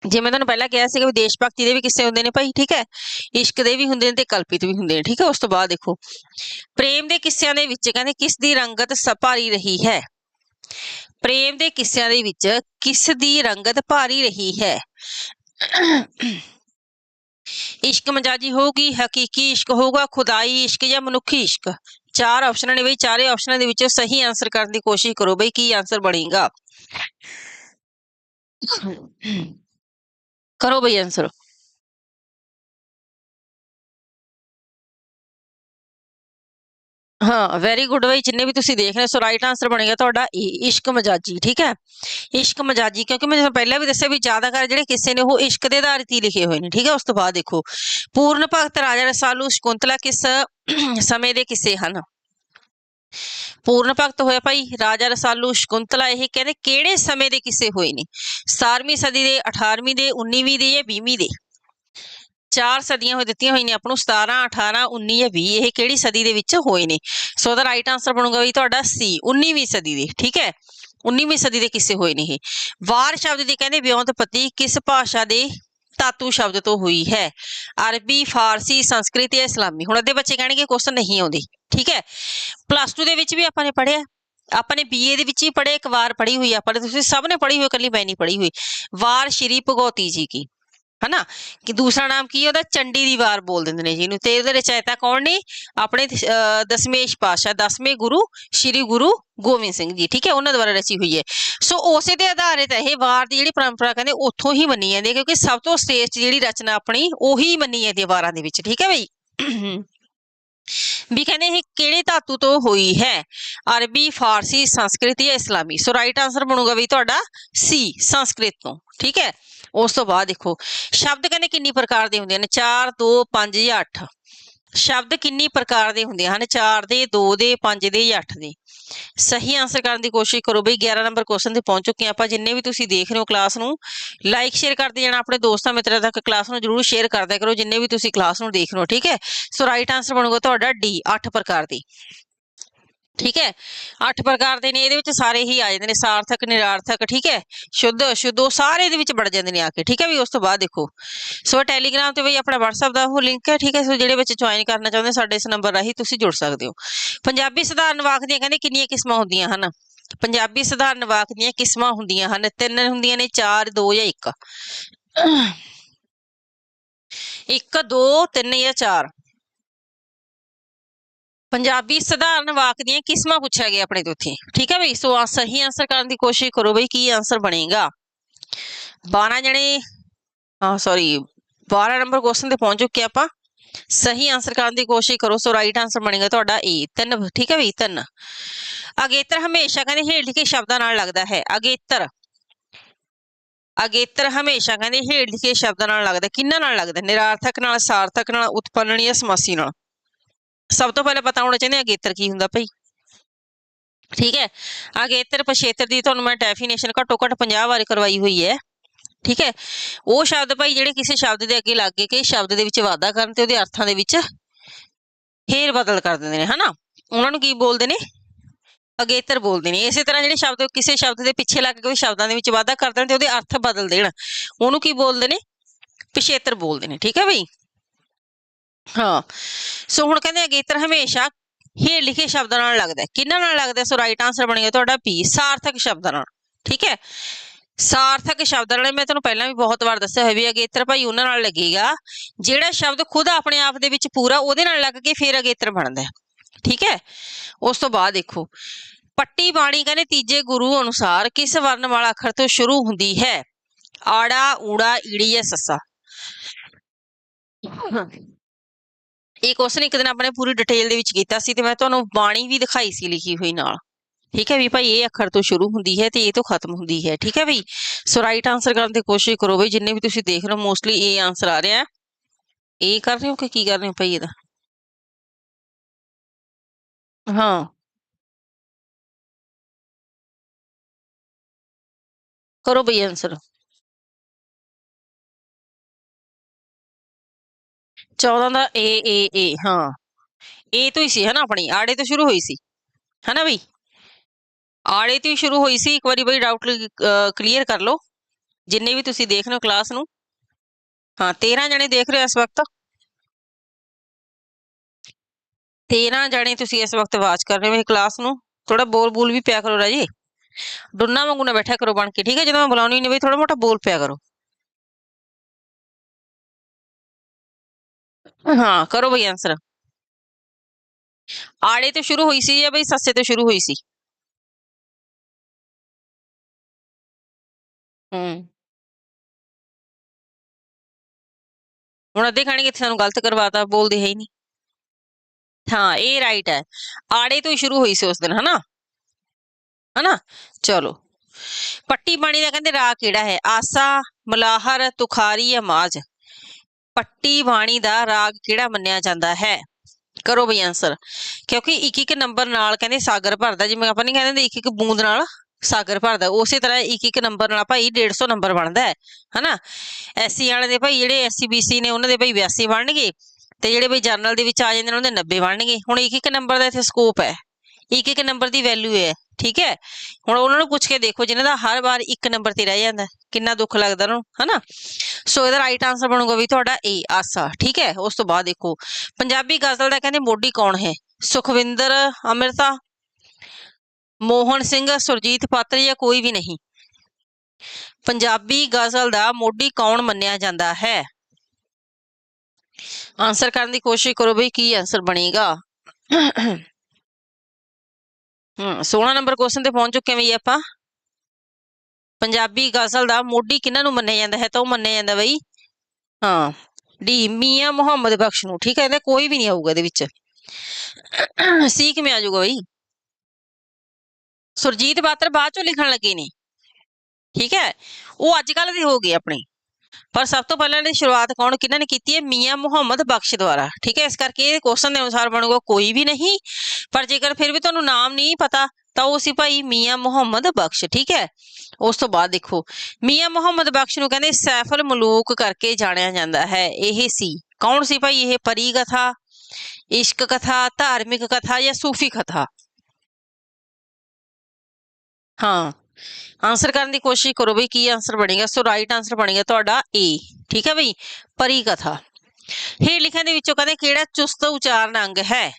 A: ਜਿਵੇਂ ਮੈਂ ਤੁਹਾਨੂੰ ਪਹਿਲਾਂ ਕਿਹਾ ਸੀਗਾ ਵੀ ਦੇਸ਼ ਭਗਤੀ ਦੇ ਵੀ ਕਿੱਸੇ ਹੁੰਦੇ ਨੇ ਭਾਈ, ਠੀਕ ਹੈ? ਇਸ਼ਕ ਦੇ ਵੀ ਹੁੰਦੇ ਨੇ ਤੇ ਕਲਪਿਤ ਵੀ ਹੁੰਦੇ ਨੇ, ਠੀਕ ਹੈ? ਉਸ ਤੋਂ ਬਾਅਦ ਦੇਖੋ। ਪ੍ਰੇਮ ਦੇ ਕਿੱਸਿਆਂ ਦੇ ਵਿੱਚ ਕਹਿੰਦੇ ਕਿਸ ਦੀ ਰੰਗਤ ਸ- ਭਾਰੀ ਰਹੀ ਹੈ? ਪ੍ਰੇਮ ਦੇ ਕਿੱਸਿਆਂ ਦੇ ਵਿੱਚ ਕਿਸ ਦੀ ਰੰਗਤ ਭਾਰੀ ਰਹੀ ਹੈ? ਇਸ਼ਕ ਮਜਾਜੀ ਹੋਊਗੀ, ਹਕੀਕੀ ਇਸ਼ਕ ਹੋਊਗਾ, ਖੁਦਾਈ ਇਸ਼ਕ ਜਾਂ ਮਨੁੱਖੀ ਇਸ਼ਕ? ਚਾਰ ਆਪਸ਼ਨਾਂ ਨੇ ਬਈ, ਚਾਰੇ ਆਪਸ਼ਨਾਂ ਦੇ ਵਿੱਚੋਂ ਸਹੀ ਆਨਸਰ ਕਰਨ ਦੀ ਕੋਸ਼ਿਸ਼ ਕਰੋ ਬਈ, ਕੀ ਆਨਸਰ ਬਣੇਗਾ? ਕਰੋ ਬਈ ਆਨਸਰ ਹਾਂ ਵੈਰੀ ਗੁੱਡ ਬਈ ਜਿੰਨੇ ਵੀ ਤੁਸੀਂ ਦੇਖ ਰਹੇ ਹੋ ਸੋ ਰਾਈਟ ਆਨਸਰ ਬਣੇਗਾ ਤੁਹਾਡਾ ਏ ਇਸ਼ਕ ਮਜਾਜੀ ਠੀਕ ਹੈ ਇਸ਼ਕ ਮਜਾਜੀ ਕਿਉਂਕਿ ਮੈਂ ਤੁਹਾਨੂੰ ਪਹਿਲਾਂ ਵੀ ਦੱਸਿਆ ਵੀ ਜ਼ਿਆਦਾਤਰ ਜਿਹੜੇ ਕਿੱਸੇ ਨੇ ਉਹ ਇਸ਼ਕ ਦੇ ਆਧਾਰਿਤ ਹੀ ਲਿਖੇ ਹੋਏ ਨੇ ਠੀਕ ਹੈ ਉਸ ਤੋਂ ਬਾਅਦ ਦੇਖੋ ਪੂਰਨ ਭਗਤ ਰਾਜਾ ਰਸਾਲੂ ਸ਼ਕੁੰਤਲਾ ਕਿਸ ਸਮੇਂ ਦੇ ਕਿੱਸੇ ਹਨ ਪੂਰਨ ਭਗਤ ਹੋਇਆ ਭਾਈ, ਰਾਜਾ ਰਸਾਲੂ ਸ਼ਕੁੰਤਲਾ ਇਹ ਕਹਿੰਦੇ ਕਿਹੜੇ ਸਮੇਂ ਦੇ ਕਿੱਸੇ ਹੋਏ ਨੇ? 17ਵੀਂ ਸਦੀ ਦੇ 18ਵੀਂ ਦੇ 19ਵੀਂ ਦੇ ਜਾਂ 20ਵੀਂ ਦੇ? ਚਾਰ ਸਦੀਆਂ ਹੋਈ ਦਿੱਤੀਆਂ ਹੋਈਆਂ ਨੇ, ਆਪਾਂ ਨੂੰ 17 18 19 ਜਾਂ 20 ਇਹ ਕਿਹੜੀ ਸਦੀ ਦੇ ਵਿੱਚ ਹੋਏ ਨੇ? ਸੋ ਦਾ ਰਾਈਟ ਆਨਸਰ ਬਣੂਗਾ ਵੀ ਤੁਹਾਡਾ ਸੀ 19ਵੀਂ ਸਦੀ ਦੇ, ਠੀਕ ਹੈ? 19ਵੀਂ ਸਦੀ ਦੇ ਕਿੱਸੇ ਹੋਏ ਨੇ ਇਹ। ਵਾਰ ਸ਼ਬਦ ਦੇ ਕਹਿੰਦੇ, ਵਿਉਂਤਪਤੀ ਕਿਸ ਭਾਸ਼ਾ ਦੇ ਤਾਤੂ ਸ਼ਬਦ ਤੋਂ ਹੋਈ ਹੈ। ਅਰਬੀ, ਫਾਰਸੀ, ਸੰਸਕ੍ਰਿਤ ਜਾਂ ਇਸਲਾਮੀ। ਹੁਣ ਅੱਧੇ ਬੱਚੇ ਕਹਿਣਗੇ ਕੁਐਸਚਨ ਨਹੀਂ ਆਉਂਦੀ। ਠੀਕ ਹੈ? ਪਲੱਸ 2 ਦੇ ਵਿੱਚ ਵੀ ਆਪਾਂ ਨੇ ਪੜ੍ਹਿਆ। ਆਪਾਂ ਨੇ ਬੀਏ ਦੇ ਵਿੱਚ ਹੀ ਪੜ੍ਹੇ ਇੱਕ ਵਾਰ ਪੜ੍ਹੀ ਹੋਈ ਆਪਾਂ ਨੇ ਤੁਸੀਂ ਸਭ ਨੇ ਪੜ੍ਹੀ ਹੋਈ, ਇਕੱਲੀ ਮੈਂ ਨਹੀਂ ਪੜ੍ਹੀ ਹੋਈ। ਵਾਰ ਸ਼੍ਰੀ ਭਗਉਤੀ ਜੀ ਕੀ। ਹਨਾ? ਕਿ ਦੂਸਰਾ ਨਾਮ ਕੀ ਹੈ ਉਹਦਾ? ਚੰਡੀ ਦੀ ਵਾਰ ਬੋਲ ਦਿੰਦੇ ਨੇ ਜਿਹਨੂੰ ਤੇ ਉਹਦੇ ਰਚਇਤਾ ਕੌਣ ਨੇ? ਆਪਣੇ ਦਸਮੇਸ਼ ਪਾਤਸ਼ਾਹ, ਦਸਵੇਂ ਗੁਰੂ, ਸ਼੍ਰੀ ਗੁਰੂ ਗੋਬਿੰਦ ਸਿੰਘ ਜੀ, ਠੀਕ ਹੈ? ਉਹਨਾਂ ਦੁਆਰਾ ਰਚੀ ਹੋਈ ਹੈ। ਸੋ ਉਸੇ ਦੇ ਆਧਾਰਿਤ ਇਹ ਵਾਰ ਦੀ ਜਿਹੜੀ ਪਰੰਪਰਾ ਕਹਿੰਦੇ ਉੱਥੋਂ ਹੀ ਮੰਨੀ ਜਾਂਦੀ ਹੈ, ਕਿਉਂਕਿ ਸਭ ਤੋਂ ਸ੍ਰੇਸ਼ਟ ਜਿਹੜੀ ਰਚਨਾ ਆਪਣੀ ਉਹੀ ਮੰਨੀ ਜਾਂਦੀ ਹੈ ਵਾਰਾਂ ਦੇ ਵਿੱਚ, ਠੀਕ ਹੈ ਬਈ? ਵੀ ਕਹਿੰਦੇ ਇਹ ਕਿਹੜੇ ਧਾਤੂ ਤੋਂ ਹੋਈ ਹੈ? ਅਰਬੀ, ਫਾਰਸੀ, ਸੰਸਕ੍ਰਿਤ ਜਾਂ ਇਸਲਾਮੀ? ਸੋ ਰਾਈਟ ਆਨਸਰ ਬਣੂਗਾ ਵੀ ਤੁਹਾਡਾ ਸੀ, ਸੰਸਕ੍ਰਿਤ ਤੋਂ, ਠੀਕ ਹੈ? ਉਸ ਤੋਂ ਬਾਅਦ ਦੇਖੋ, ਸ਼ਬਦ ਕਹਿੰਦੇ ਕਿੰਨੀ ਪ੍ਰਕਾਰ ਦੇ ਹੁੰਦੇ ਨੇ 4 2 5 ਜਾਂ 8 ਸ਼ਬਦ ਕਿੰਨੀ ਪ੍ਰਕਾਰ ਦੇ ਹੁੰਦੇ ਹਨ? 4 ਦੇ 2 ਦੇ 5 ਦੇ ਜਾਂ 8 ਦੇ। ਸਹੀ ਆਨਸਰ ਕਰਨ ਦੀ ਕੋਸ਼ਿਸ਼ ਕਰੋ ਬਈ 11 ਨੰਬਰ ਕੁਐਸਚਨ ਤੇ ਪਹੁੰਚ ਚੁੱਕੇ ਹਾਂ ਆਪਾਂ। ਜਿੰਨੇ ਵੀ ਤੁਸੀਂ ਦੇਖ ਰਹੇ ਹੋ ਕਲਾਸ ਨੂੰ ਲਾਈਕ ਸ਼ੇਅਰ ਕਰਦੇ ਜਾਣਾ ਆਪਣੇ ਦੋਸਤਾਂ ਮਿੱਤਰਾਂ ਤੱਕ। ਕਲਾਸ ਨੂੰ ਜਰੂਰ ਸ਼ੇਅਰ ਕਰਦਿਆ ਕਰੋ, ਜਿੰਨੇ ਵੀ ਤੁਸੀਂ ਕਲਾਸ ਨੂੰ ਦੇਖ ਰਹੇ ਹੋ, ਠੀਕ ਹੈ? ਸੋ ਰਾਈਟ ਆਨਸਰ ਬਣੂਗਾ ਤੁਹਾਡਾ ਡੀ 8 ਪ੍ਰਕਾਰ ਦੀ। ਠੀਕ ਹੈ? ਅੱਠ ਪ੍ਰਕਾਰ ਦੇ ਨੇ, ਇਹਦੇ ਵਿੱਚ ਸਾਰੇ ਹੀ ਆ ਜਾਂਦੇ ਨੇ, ਸਾਰਥਕ, ਨਿਰਾਰਥਕ, ਠੀਕ ਹੈ? ਸ਼ੁੱਧ, ਅਸ਼ੁੱਧ, ਉਹ ਸਾਰੇ ਇਹਦੇ ਵਿੱਚ ਵੜ ਜਾਂਦੇ ਨੇ ਆ ਕੇ, ਠੀਕ ਹੈ ਵੀ ਉਸ ਤੋਂ ਬਾਅਦ ਦੇਖੋ। ਸੋ ਟੈਲੀਗ੍ਰਾਮ ਤੇ ਬਈ ਆਪਣਾ WhatsApp ਦਾ ਉਹ ਲਿੰਕ ਹੈ, ਠੀਕ ਹੈ? ਸੋ ਜਿਹੜੇ ਬੱਚੇ ਜੁਆਇਨ ਕਰਨਾ ਚਾਹੁੰਦੇ, ਸਾਡੇ ਇਸ ਨੰਬਰ ਰਾਹੀਂ ਤੁਸੀਂ ਜੁੜ ਸਕਦੇ ਹੋ। ਪੰਜਾਬੀ ਸਧਾਰਨ ਵਾਕ ਦੀਆਂ ਕਹਿੰਦੇ ਕਿੰਨੀਆਂ ਕਿਸਮਾਂ ਹੁੰਦੀਆਂ ਹਨ? ਪੰਜਾਬੀ ਸਧਾਰਨ ਵਾਕ ਦੀਆਂ ਕਿਸਮਾਂ ਹੁੰਦੀਆਂ ਹਨ, ਤਿੰਨ ਹੁੰਦੀਆਂ ਨੇ 4 2 ਜਾਂ 1 1 2 3 ਜਾਂ 4 ਪੰਜਾਬੀ ਸਧਾਰਨ ਵਾਕ ਦੀਆਂ ਕਿਸਮਾਂ ਪੁੱਛਿਆ ਗਿਆ ਆਪਣੇ ਤੋਂ ਇੱਥੇ। ਠੀਕ ਹੈ ਬਈ? ਸੋ ਆ ਸਹੀ ਆਨਸਰ ਕਰਨ ਦੀ ਕੋਸ਼ਿਸ਼ ਕਰੋ ਬਈ ਕੀ ਆਨਸਰ ਬਣੇਗਾ। 12 ਜਣੇ ਹਾਂ ਸੌਰੀ 12 ਨੰਬਰ ਕੁਐਸਚਨ ਤੇ ਪਹੁੰਚ ਚੁੱਕੇ ਆਪਾਂ। ਸਹੀ ਆਨਸਰ ਕਰਨ ਦੀ ਕੋਸ਼ਿਸ਼ ਕਰੋ। ਸੋ ਰਾਈਟ ਆਨਸਰ ਬਣੇਗਾ ਤੁਹਾਡਾ ਏ ਤਿੰਨ। ਠੀਕ ਹੈ ਬਈ? ਤਿੰਨ। ਅਗੇਤਰ ਹਮੇਸ਼ਾ ਕਹਿੰਦੇ ਹੇਠ ਲਿਖੇ ਸ਼ਬਦਾਂ ਨਾਲ ਲੱਗਦਾ ਹੈ। ਅਗੇਤਰ। ਅਗੇਤਰ ਹਮੇਸ਼ਾ ਕਹਿੰਦੇ ਹੇਠ ਲਿਖੇ ਸ਼ਬਦਾਂ ਨਾਲ ਲੱਗਦਾ ਕਿੰਨਾਂ ਨਾਲ ਲੱਗਦਾ ਨਿਰਾਰਥਕ ਨਾਲ, ਸਾਰਥਕ ਨਾਲ, ਉਤਪੰਨ ਜਾਂ ਸਮਾਸੀ ਨਾਲ? ਸਭ ਤੋਂ ਪਹਿਲਾਂ ਪਤਾ ਹੋਣਾ ਚਾਹੀਦਾ ਅਗੇਤਰ ਕੀ ਹੁੰਦਾ ਭਈ। ਠੀਕ ਹੈ, ਅਗੇਤਰ ਪਛੇਤਰ ਦੀ ਤੁਹਾਨੂੰ ਮੈਂ ਡੈਫੀਨੇਸ਼ਨ ਘੱਟੋ ਘੱਟ 50 ਵਾਰ ਕਰਵਾਈ ਹੋਈ ਹੈ। ਠੀਕ ਹੈ, ਉਹ ਸ਼ਬਦ ਭਾਈ ਜਿਹੜੇ ਕਿਸੇ ਸ਼ਬਦ ਦੇ ਅੱਗੇ ਲੱਗ ਕੇ ਕਿ ਸ਼ਬਦ ਦੇ ਵਿੱਚ ਵਾਧਾ ਕਰਨ ਤੇ ਉਹਦੇ ਅਰਥਾਂ ਦੇ ਵਿੱਚ ਫੇਰ ਬਦਲ ਕਰ ਦਿੰਦੇ ਨੇ, ਹਨਾ? ਉਹਨਾਂ ਨੂੰ ਕੀ ਬੋਲਦੇ ਨੇ? ਅਗੇਤਰ ਬੋਲਦੇ ਨੇ। ਇਸੇ ਤਰ੍ਹਾਂ ਜਿਹੜੇ ਸ਼ਬਦ ਕਿਸੇ ਸ਼ਬਦ ਦੇ ਪਿੱਛੇ ਲੱਗ ਕੇ ਕੋਈ ਸ਼ਬਦਾਂ ਦੇ ਵਿੱਚ ਵਾਧਾ ਕਰ ਦੇਣ ਤੇ ਉਹਦੇ ਅਰਥ ਬਦਲ ਦੇਣ। ਉਹਨੂੰ ਕੀ ਬੋਲਦੇ ਨੇ? ਪਿਛੇਤਰ ਬੋਲਦੇ ਨੇ। ਠੀਕ ਹੈ ਬਈ ਹਾਂ। ਸੋ ਹੁਣ ਕਹਿੰਦੇ ਅਗੇਤਰ ਹਮੇਸ਼ਾ ਹੇਠ ਲਿਖੇ ਸ਼ਬਦਾਂ ਨਾਲ ਲੱਗਦਾ ਹੈ। ਕਿਹਨਾਂ ਨਾਲ ਲੱਗਦਾ ਸੋ ਰਾਈਟ ਆਨਸਰ ਬਣੇਗਾ ਤੁਹਾਡਾ ਪੀ ਸਾਰਥਕ ਸ਼ਬਦਾਂ ਨਾਲ। ਠੀਕ ਹੈ? ਸਾਰਥਕ ਸ਼ਬਦਾਂ ਨਾਲ, ਮੈਂ ਤੁਹਾਨੂੰ ਪਹਿਲਾਂ ਵੀ ਬਹੁਤ ਵਾਰ ਦੱਸਿਆ ਹੋਇਆ ਵੀ ਅਗੇਤਰ ਭਾਈ ਉਹਨਾਂ ਨਾਲ ਲੱਗੇਗਾ, ਜਿਹੜਾ ਸ਼ਬਦ ਖੁਦ ਆਪਣੇ ਆਪ ਦੇ ਵਿੱਚ ਪੂਰਾ ਉਹਦੇ ਨਾਲ ਲੱਗ ਕੇ ਫਿਰ ਅਗੇਤਰ ਬਣਦਾ ਹੈ। ਠੀਕ ਹੈ? ਉਸ ਤੋਂ ਬਾਅਦ ਦੇਖੋ, ਪੱਟੀ ਬਾਣੀ ਕਹਿੰਦੇ ਤੀਜੇ ਗੁਰੂ ਅਨੁਸਾਰ ਕਿਸ ਵਰਨ ਵਾਲਾ ਅੱਖਰ ਤੋਂ ਸ਼ੁਰੂ ਹੁੰਦੀ ਹੈ? ਆੜਾ, ਊੜਾ, ਈੜੀ ਜਾਂ ਸੱਸਾ। ਇਹ ਕੁਐਸਚਨ ਇੱਕ ਦਿਨ ਆਪਣੇ ਪੂਰੀ ਡਿਟੇਲ ਦੇ ਵਿੱਚ ਕੀਤਾ ਸੀ ਤੇ ਮੈਂ ਤੁਹਾਨੂੰ ਬਾਣੀ ਵੀ ਦਿਖਾਈ ਸੀ ਲਿਖੀ ਹੋਈ ਨਾਲ। ਠੀਕ ਹੈ ਵੀ ਭਾਈ ਇਹ ਅੱਖਰ ਤੋਂ ਸ਼ੁਰੂ ਹੁੰਦੀ ਹੈ ਤੇ ਇਹ ਤੋਂ ਖਤਮ ਹੁੰਦੀ ਹੈ। ਠੀਕ ਹੈ ਵੀ? ਸੋ ਰਾਈਟ ਆਨਸਰ ਕਰਨ ਦੀ ਕੋਸ਼ਿਸ਼ ਕਰੋ ਬਈ, ਜਿੰਨੇ ਵੀ ਤੁਸੀਂ ਦੇਖ ਰਹੇ ਹੋ ਮੋਸਟਲੀ ਇਹ ਆਨਸਰ ਆ ਰਿਹਾ ਹੈ। ਇਹ ਕਰ ਰਹੇ ਹੋ ਕਿ ਕੀ ਕਰ ਰਹੇ ਹੋ ਭਾਈ ਇਹਦਾ? ਹਾਂ। ਕਰੋ ਬਈ ਆਨਸਰ 14 ਦਾ ਏ ਏ ਏ, ਹਾਂ। ਏ ਤੋਂ ਹੀ ਸੀ, ਹਨਾ ਆਪਣੀ? ਆੜੇ ਤੋਂ ਸ਼ੁਰੂ ਹੋਈ ਸੀ। ਹਨਾ ਬਈ? ਆੜੇ ਤੋਂ ਹੀ ਸ਼ੁਰੂ ਹੋਈ ਸੀ। ਇੱਕ ਵਾਰੀ ਬਈ ਡਾਊਟ ਕਲੀਅਰ ਕਰ ਲਓ। ਜਿੰਨੇ ਵੀ ਤੁਸੀਂ ਦੇਖ ਰਹੇ ਹੋ ਕਲਾਸ ਨੂੰ। ਹਾਂ 13 ਜਣੇ ਦੇਖ ਰਹੇ ਹੋ ਇਸ ਵਕਤ। 13 ਜਣੇ ਤੁਸੀਂ ਇਸ ਵਕਤ ਵਾਚ ਕਰ ਰਹੇ ਹੋ ਇਹ ਕਲਾਸ ਨੂੰ। ਥੋੜਾ ਬੋਲ ਬੋਲ ਵੀ ਪਿਆ ਕਰੋ ਰਾਜੇ। ਡੁੰਨਾ ਵਾਂਗੂ ਨਾ ਬੈਠਾ ਕਰੋ ਬਣ ਕੇ, ਠੀਕ ਹੈ? ਜਦੋਂ ਮੈਂ ਬੁਲਾਉਣੀ ਨਹੀਂ ਬਈ ਥੋੜਾ ਮੋਟਾ ਬੋਲ ਪਿਆ ਕਰੋ। ਹਾਂ, ਕਰੋ ਬਈ ਆਨਸਰ ਆੜੇ ਤੋਂ ਸ਼ੁਰੂ ਹੋਈ ਸੀ ਜਾਂ ਬਈ ਸੱਸੇ ਤੋਂ ਸ਼ੁਰੂ ਹੋਈ ਸੀ? ਹੂੰ। ਹੁਣ ਅੱਧੇ ਖਾਣੇ ਕਿੱਥੇ ਸਾਨੂੰ ਗਲਤ ਕਰਵਾਤਾ, ਬੋਲਦੇ ਹੈ ਹੀ ਨਹੀਂ। ਹਾਂ, ਇਹ ਰਾਈਟ ਹੈ। ਆੜੇ ਤੋਂ ਹੀ ਸ਼ੁਰੂ ਹੋਈ ਸੀ ਉਸ ਦਿਨ, ਹਨਾ? ਹਨਾ? ਚਲੋ। ਪੱਟੀ ਬਾਣੀ ਦਾ ਕਹਿੰਦੇ ਰਾਹ ਕਿਹੜਾ ਹੈ? ਆਸਾ, ਮਲਾਹਰ, ਤੁਖਾਰੀ ਜਾਂ ਪੱਟੀ ਬਾਣੀ ਦਾ ਰਾਗ ਕਿਹੜਾ ਮੰਨਿਆ ਜਾਂਦਾ ਹੈ? ਕਰੋ ਬਈ ਆਨਸਰ ਕਿਉਂਕਿ ਇੱਕ ਇੱਕ ਨੰਬਰ ਨਾਲ ਕਹਿੰਦੇ ਸਾਗਰ ਭਰਦਾ, ਜਿਵੇਂ ਆਪਾਂ ਨਹੀਂ ਕਹਿੰਦੇ ਇੱਕ ਇੱਕ ਬੂੰਦ ਨਾਲ ਸਾਗਰ ਭਰਦਾ। ਉਸੇ ਤਰ੍ਹਾਂ ਇੱਕ ਇੱਕ ਨੰਬਰ ਨਾਲ ਭਾਈ 150 ਨੰਬਰ ਬਣਦਾ ਹੈ, ਹਨਾ? ਐਸਸੀ ਵਾਲੇ ਦੇ ਭਾਈ ਜਿਹੜੇ ਐਸਸੀ ਬੀਸੀ ਨੇ, ਉਹਨਾਂ ਦੇ ਭਾਈ 82 ਬਣਨਗੇ ਤੇ ਜਿਹੜੇ ਭਾਈ ਜਰਨਲ ਦੇ ਵਿੱਚ ਆ ਜਾਂਦੇ ਨੇ ਉਹਨਾਂ ਦੇ 90 ਬਣਨਗੇ। ਹੁਣ ਇੱਕ ਇੱਕ ਨੰਬਰ ਦਾ ਇੱਥੇ ਸਕੋਪ ਹੈ। ਇੱਕ ਇੱਕ ਨੰਬਰ ਦੀ ਵੈਲਿਊ ਹੈ, ਠੀਕ ਹੈ? ਹੁਣ ਉਹਨਾਂ ਨੂੰ ਪੁੱਛ ਕੇ ਦੇਖੋ ਜਿਨ੍ਹਾਂ ਦਾ ਹਰ ਵਾਰ ਇੱਕ ਨੰਬਰ ਤੇ ਰਹਿ ਜਾਂਦਾ, ਕਿੰਨਾ ਦੁੱਖ ਲੱਗਦਾ ਉਹਨਾਂ ਹਨਾ? ਸੋ ਇਹਦਾ ਰਾਈਟ ਆਨਸਰ ਬਣੂਗਾ ਵੀ ਤੁਹਾਡਾ ਏ ਆਸਾ, ਠੀਕ ਹੈ? ਉਸ ਤੋਂ ਬਾਅਦ ਦੇਖੋ, ਪੰਜਾਬੀ ਗਜ਼ਲ ਦਾ ਕਹਿੰਦੇ ਮੋਢੀ ਕੌਣ ਹੈ? ਸੁਖਵਿੰਦਰ, ਅਮਰਤਾ, ਮੋਹਨ ਸਿੰਘ, ਸੁਰਜੀਤ ਪਾਤਰ ਜਾਂ ਕੋਈ ਵੀ ਨਹੀਂ? ਪੰਜਾਬੀ ਗਜ਼ਲ ਦਾ ਮੋਢੀ ਕੌਣ ਮੰਨਿਆ ਜਾਂਦਾ ਹੈ? ਆਨਸਰ ਕਰਨ ਦੀ ਕੋਸ਼ਿਸ਼ ਕਰੋ ਬਈ ਕੀ ਆਨਸਰ ਬਣੇਗਾ। ਹਮ 16 ਨੰਬਰ ਕੁਐਸਚਨ ਤੇ ਪਹੁੰਚ ਚੁੱਕੇ ਹਾਂ ਬਈ ਆਪਾਂ। ਪੰਜਾਬੀ ਗਜ਼ਲ ਦਾ ਮੋਢੀ ਕਿਹਨਾਂ ਨੂੰ ਮੰਨਿਆ ਜਾਂਦਾ ਹੈ ਤਾਂ ਉਹ ਮੰਨਿਆ ਜਾਂਦਾ ਬਈ, ਹਾਂ, ਡੀ ਮੀਆਂ ਮੁਹੰਮਦ ਬਖਸ਼ ਨੂੰ, ਠੀਕ ਹੈ, ਇਹਦਾ ਕੋਈ ਵੀ ਨਹੀਂ ਆਊਗਾ ਇਹਦੇ ਵਿੱਚ। ਸੀ ਕਿਵੇਂ ਆ ਜਾਊਗਾ ਬਈ। ਸੁਰਜੀਤ ਪਾਤਰ ਬਾਅਦ ਚੋਂ ਲਿਖਣ ਲੱਗੇ ਨੇ। ਠੀਕ ਹੈ, ਉਹ ਅੱਜ ਕੱਲ ਦੇ ਹੋ ਗਏ ਆਪਣੇ। ਪਰ ਸਭ ਤੋਂ ਪਹਿਲਾਂ ਇਹਦੀ ਸ਼ੁਰੂਆਤ ਕੌਣ, ਕਿਹਨਾਂ ਨੇ ਕੀਤੀ ਹੈ? ਮੀਆਂ ਮੁਹੰਮਦ ਬਖਸ਼ ਦੁਆਰਾ, ਠੀਕ ਹੈ? ਇਸ ਕਰਕੇ ਇਹ ਕੁਐਸਚਨ ਦੇ ਅਨੁਸਾਰ ਬਣੂਗਾ, ਕੋਈ ਵੀ ਨਹੀਂ। ਪਰ ਜੇਕਰ ਫਿਰ ਵੀ ਤੁਹਾਨੂੰ ਨਾਮ ਨਹੀਂ ਪਤਾ, ਤਾਂ ਉਹ ਸੀ ਭਾਈ ਮੀਆਂ ਮੁਹੰਮਦ ਬਖਸ਼, ਠੀਕ ਹੈ? ਉਸ ਤੋਂ ਬਾਅਦ ਦੇਖੋ, ਮੀਆਂ ਮੁਹੰਮਦ ਬਖਸ਼ ਨੂੰ ਕਹਿੰਦੇ ਸੈਫਲ ਮਲੂਕ ਕਰਕੇ ਜਾਣਿਆ ਜਾਂਦਾ ਹੈ। ਇਹ ਸੀ। ਕੌਣ ਸੀ ਭਾਈ? ਇਹ ਪਰੀ ਕਥਾ ਇਸ਼ਕ ਕਥਾ, ਧਾਰਮਿਕ ਕਥਾ ਜਾਂ ਸੂਫੀ ਕਥਾ? ਹਾਂ। ਆਨਸਰ ਕਰਨ ਦੀ ਕੋਸ਼ਿਸ਼ ਕਰੋ ਬਈ ਕੀ ਆਨਸਰ ਬਣੇਗਾ। ਸੋ ਰਾਈਟ ਆਨਸਰ ਬਣੇਗਾ ਤੁਹਾਡਾ ਏ ਠੀਕ ਹੈ ਬਈ? ਪਰੀ ਕਥਾ ਹੇਠ ਲਿਖਿਆਂ ਦੇ ਵਿੱਚੋਂ ਕਹਿੰਦੇ ਕਿਹੜਾ ਚੁਸਤ ਉਚਾਰਨ ਅੰਗ ਹੈ?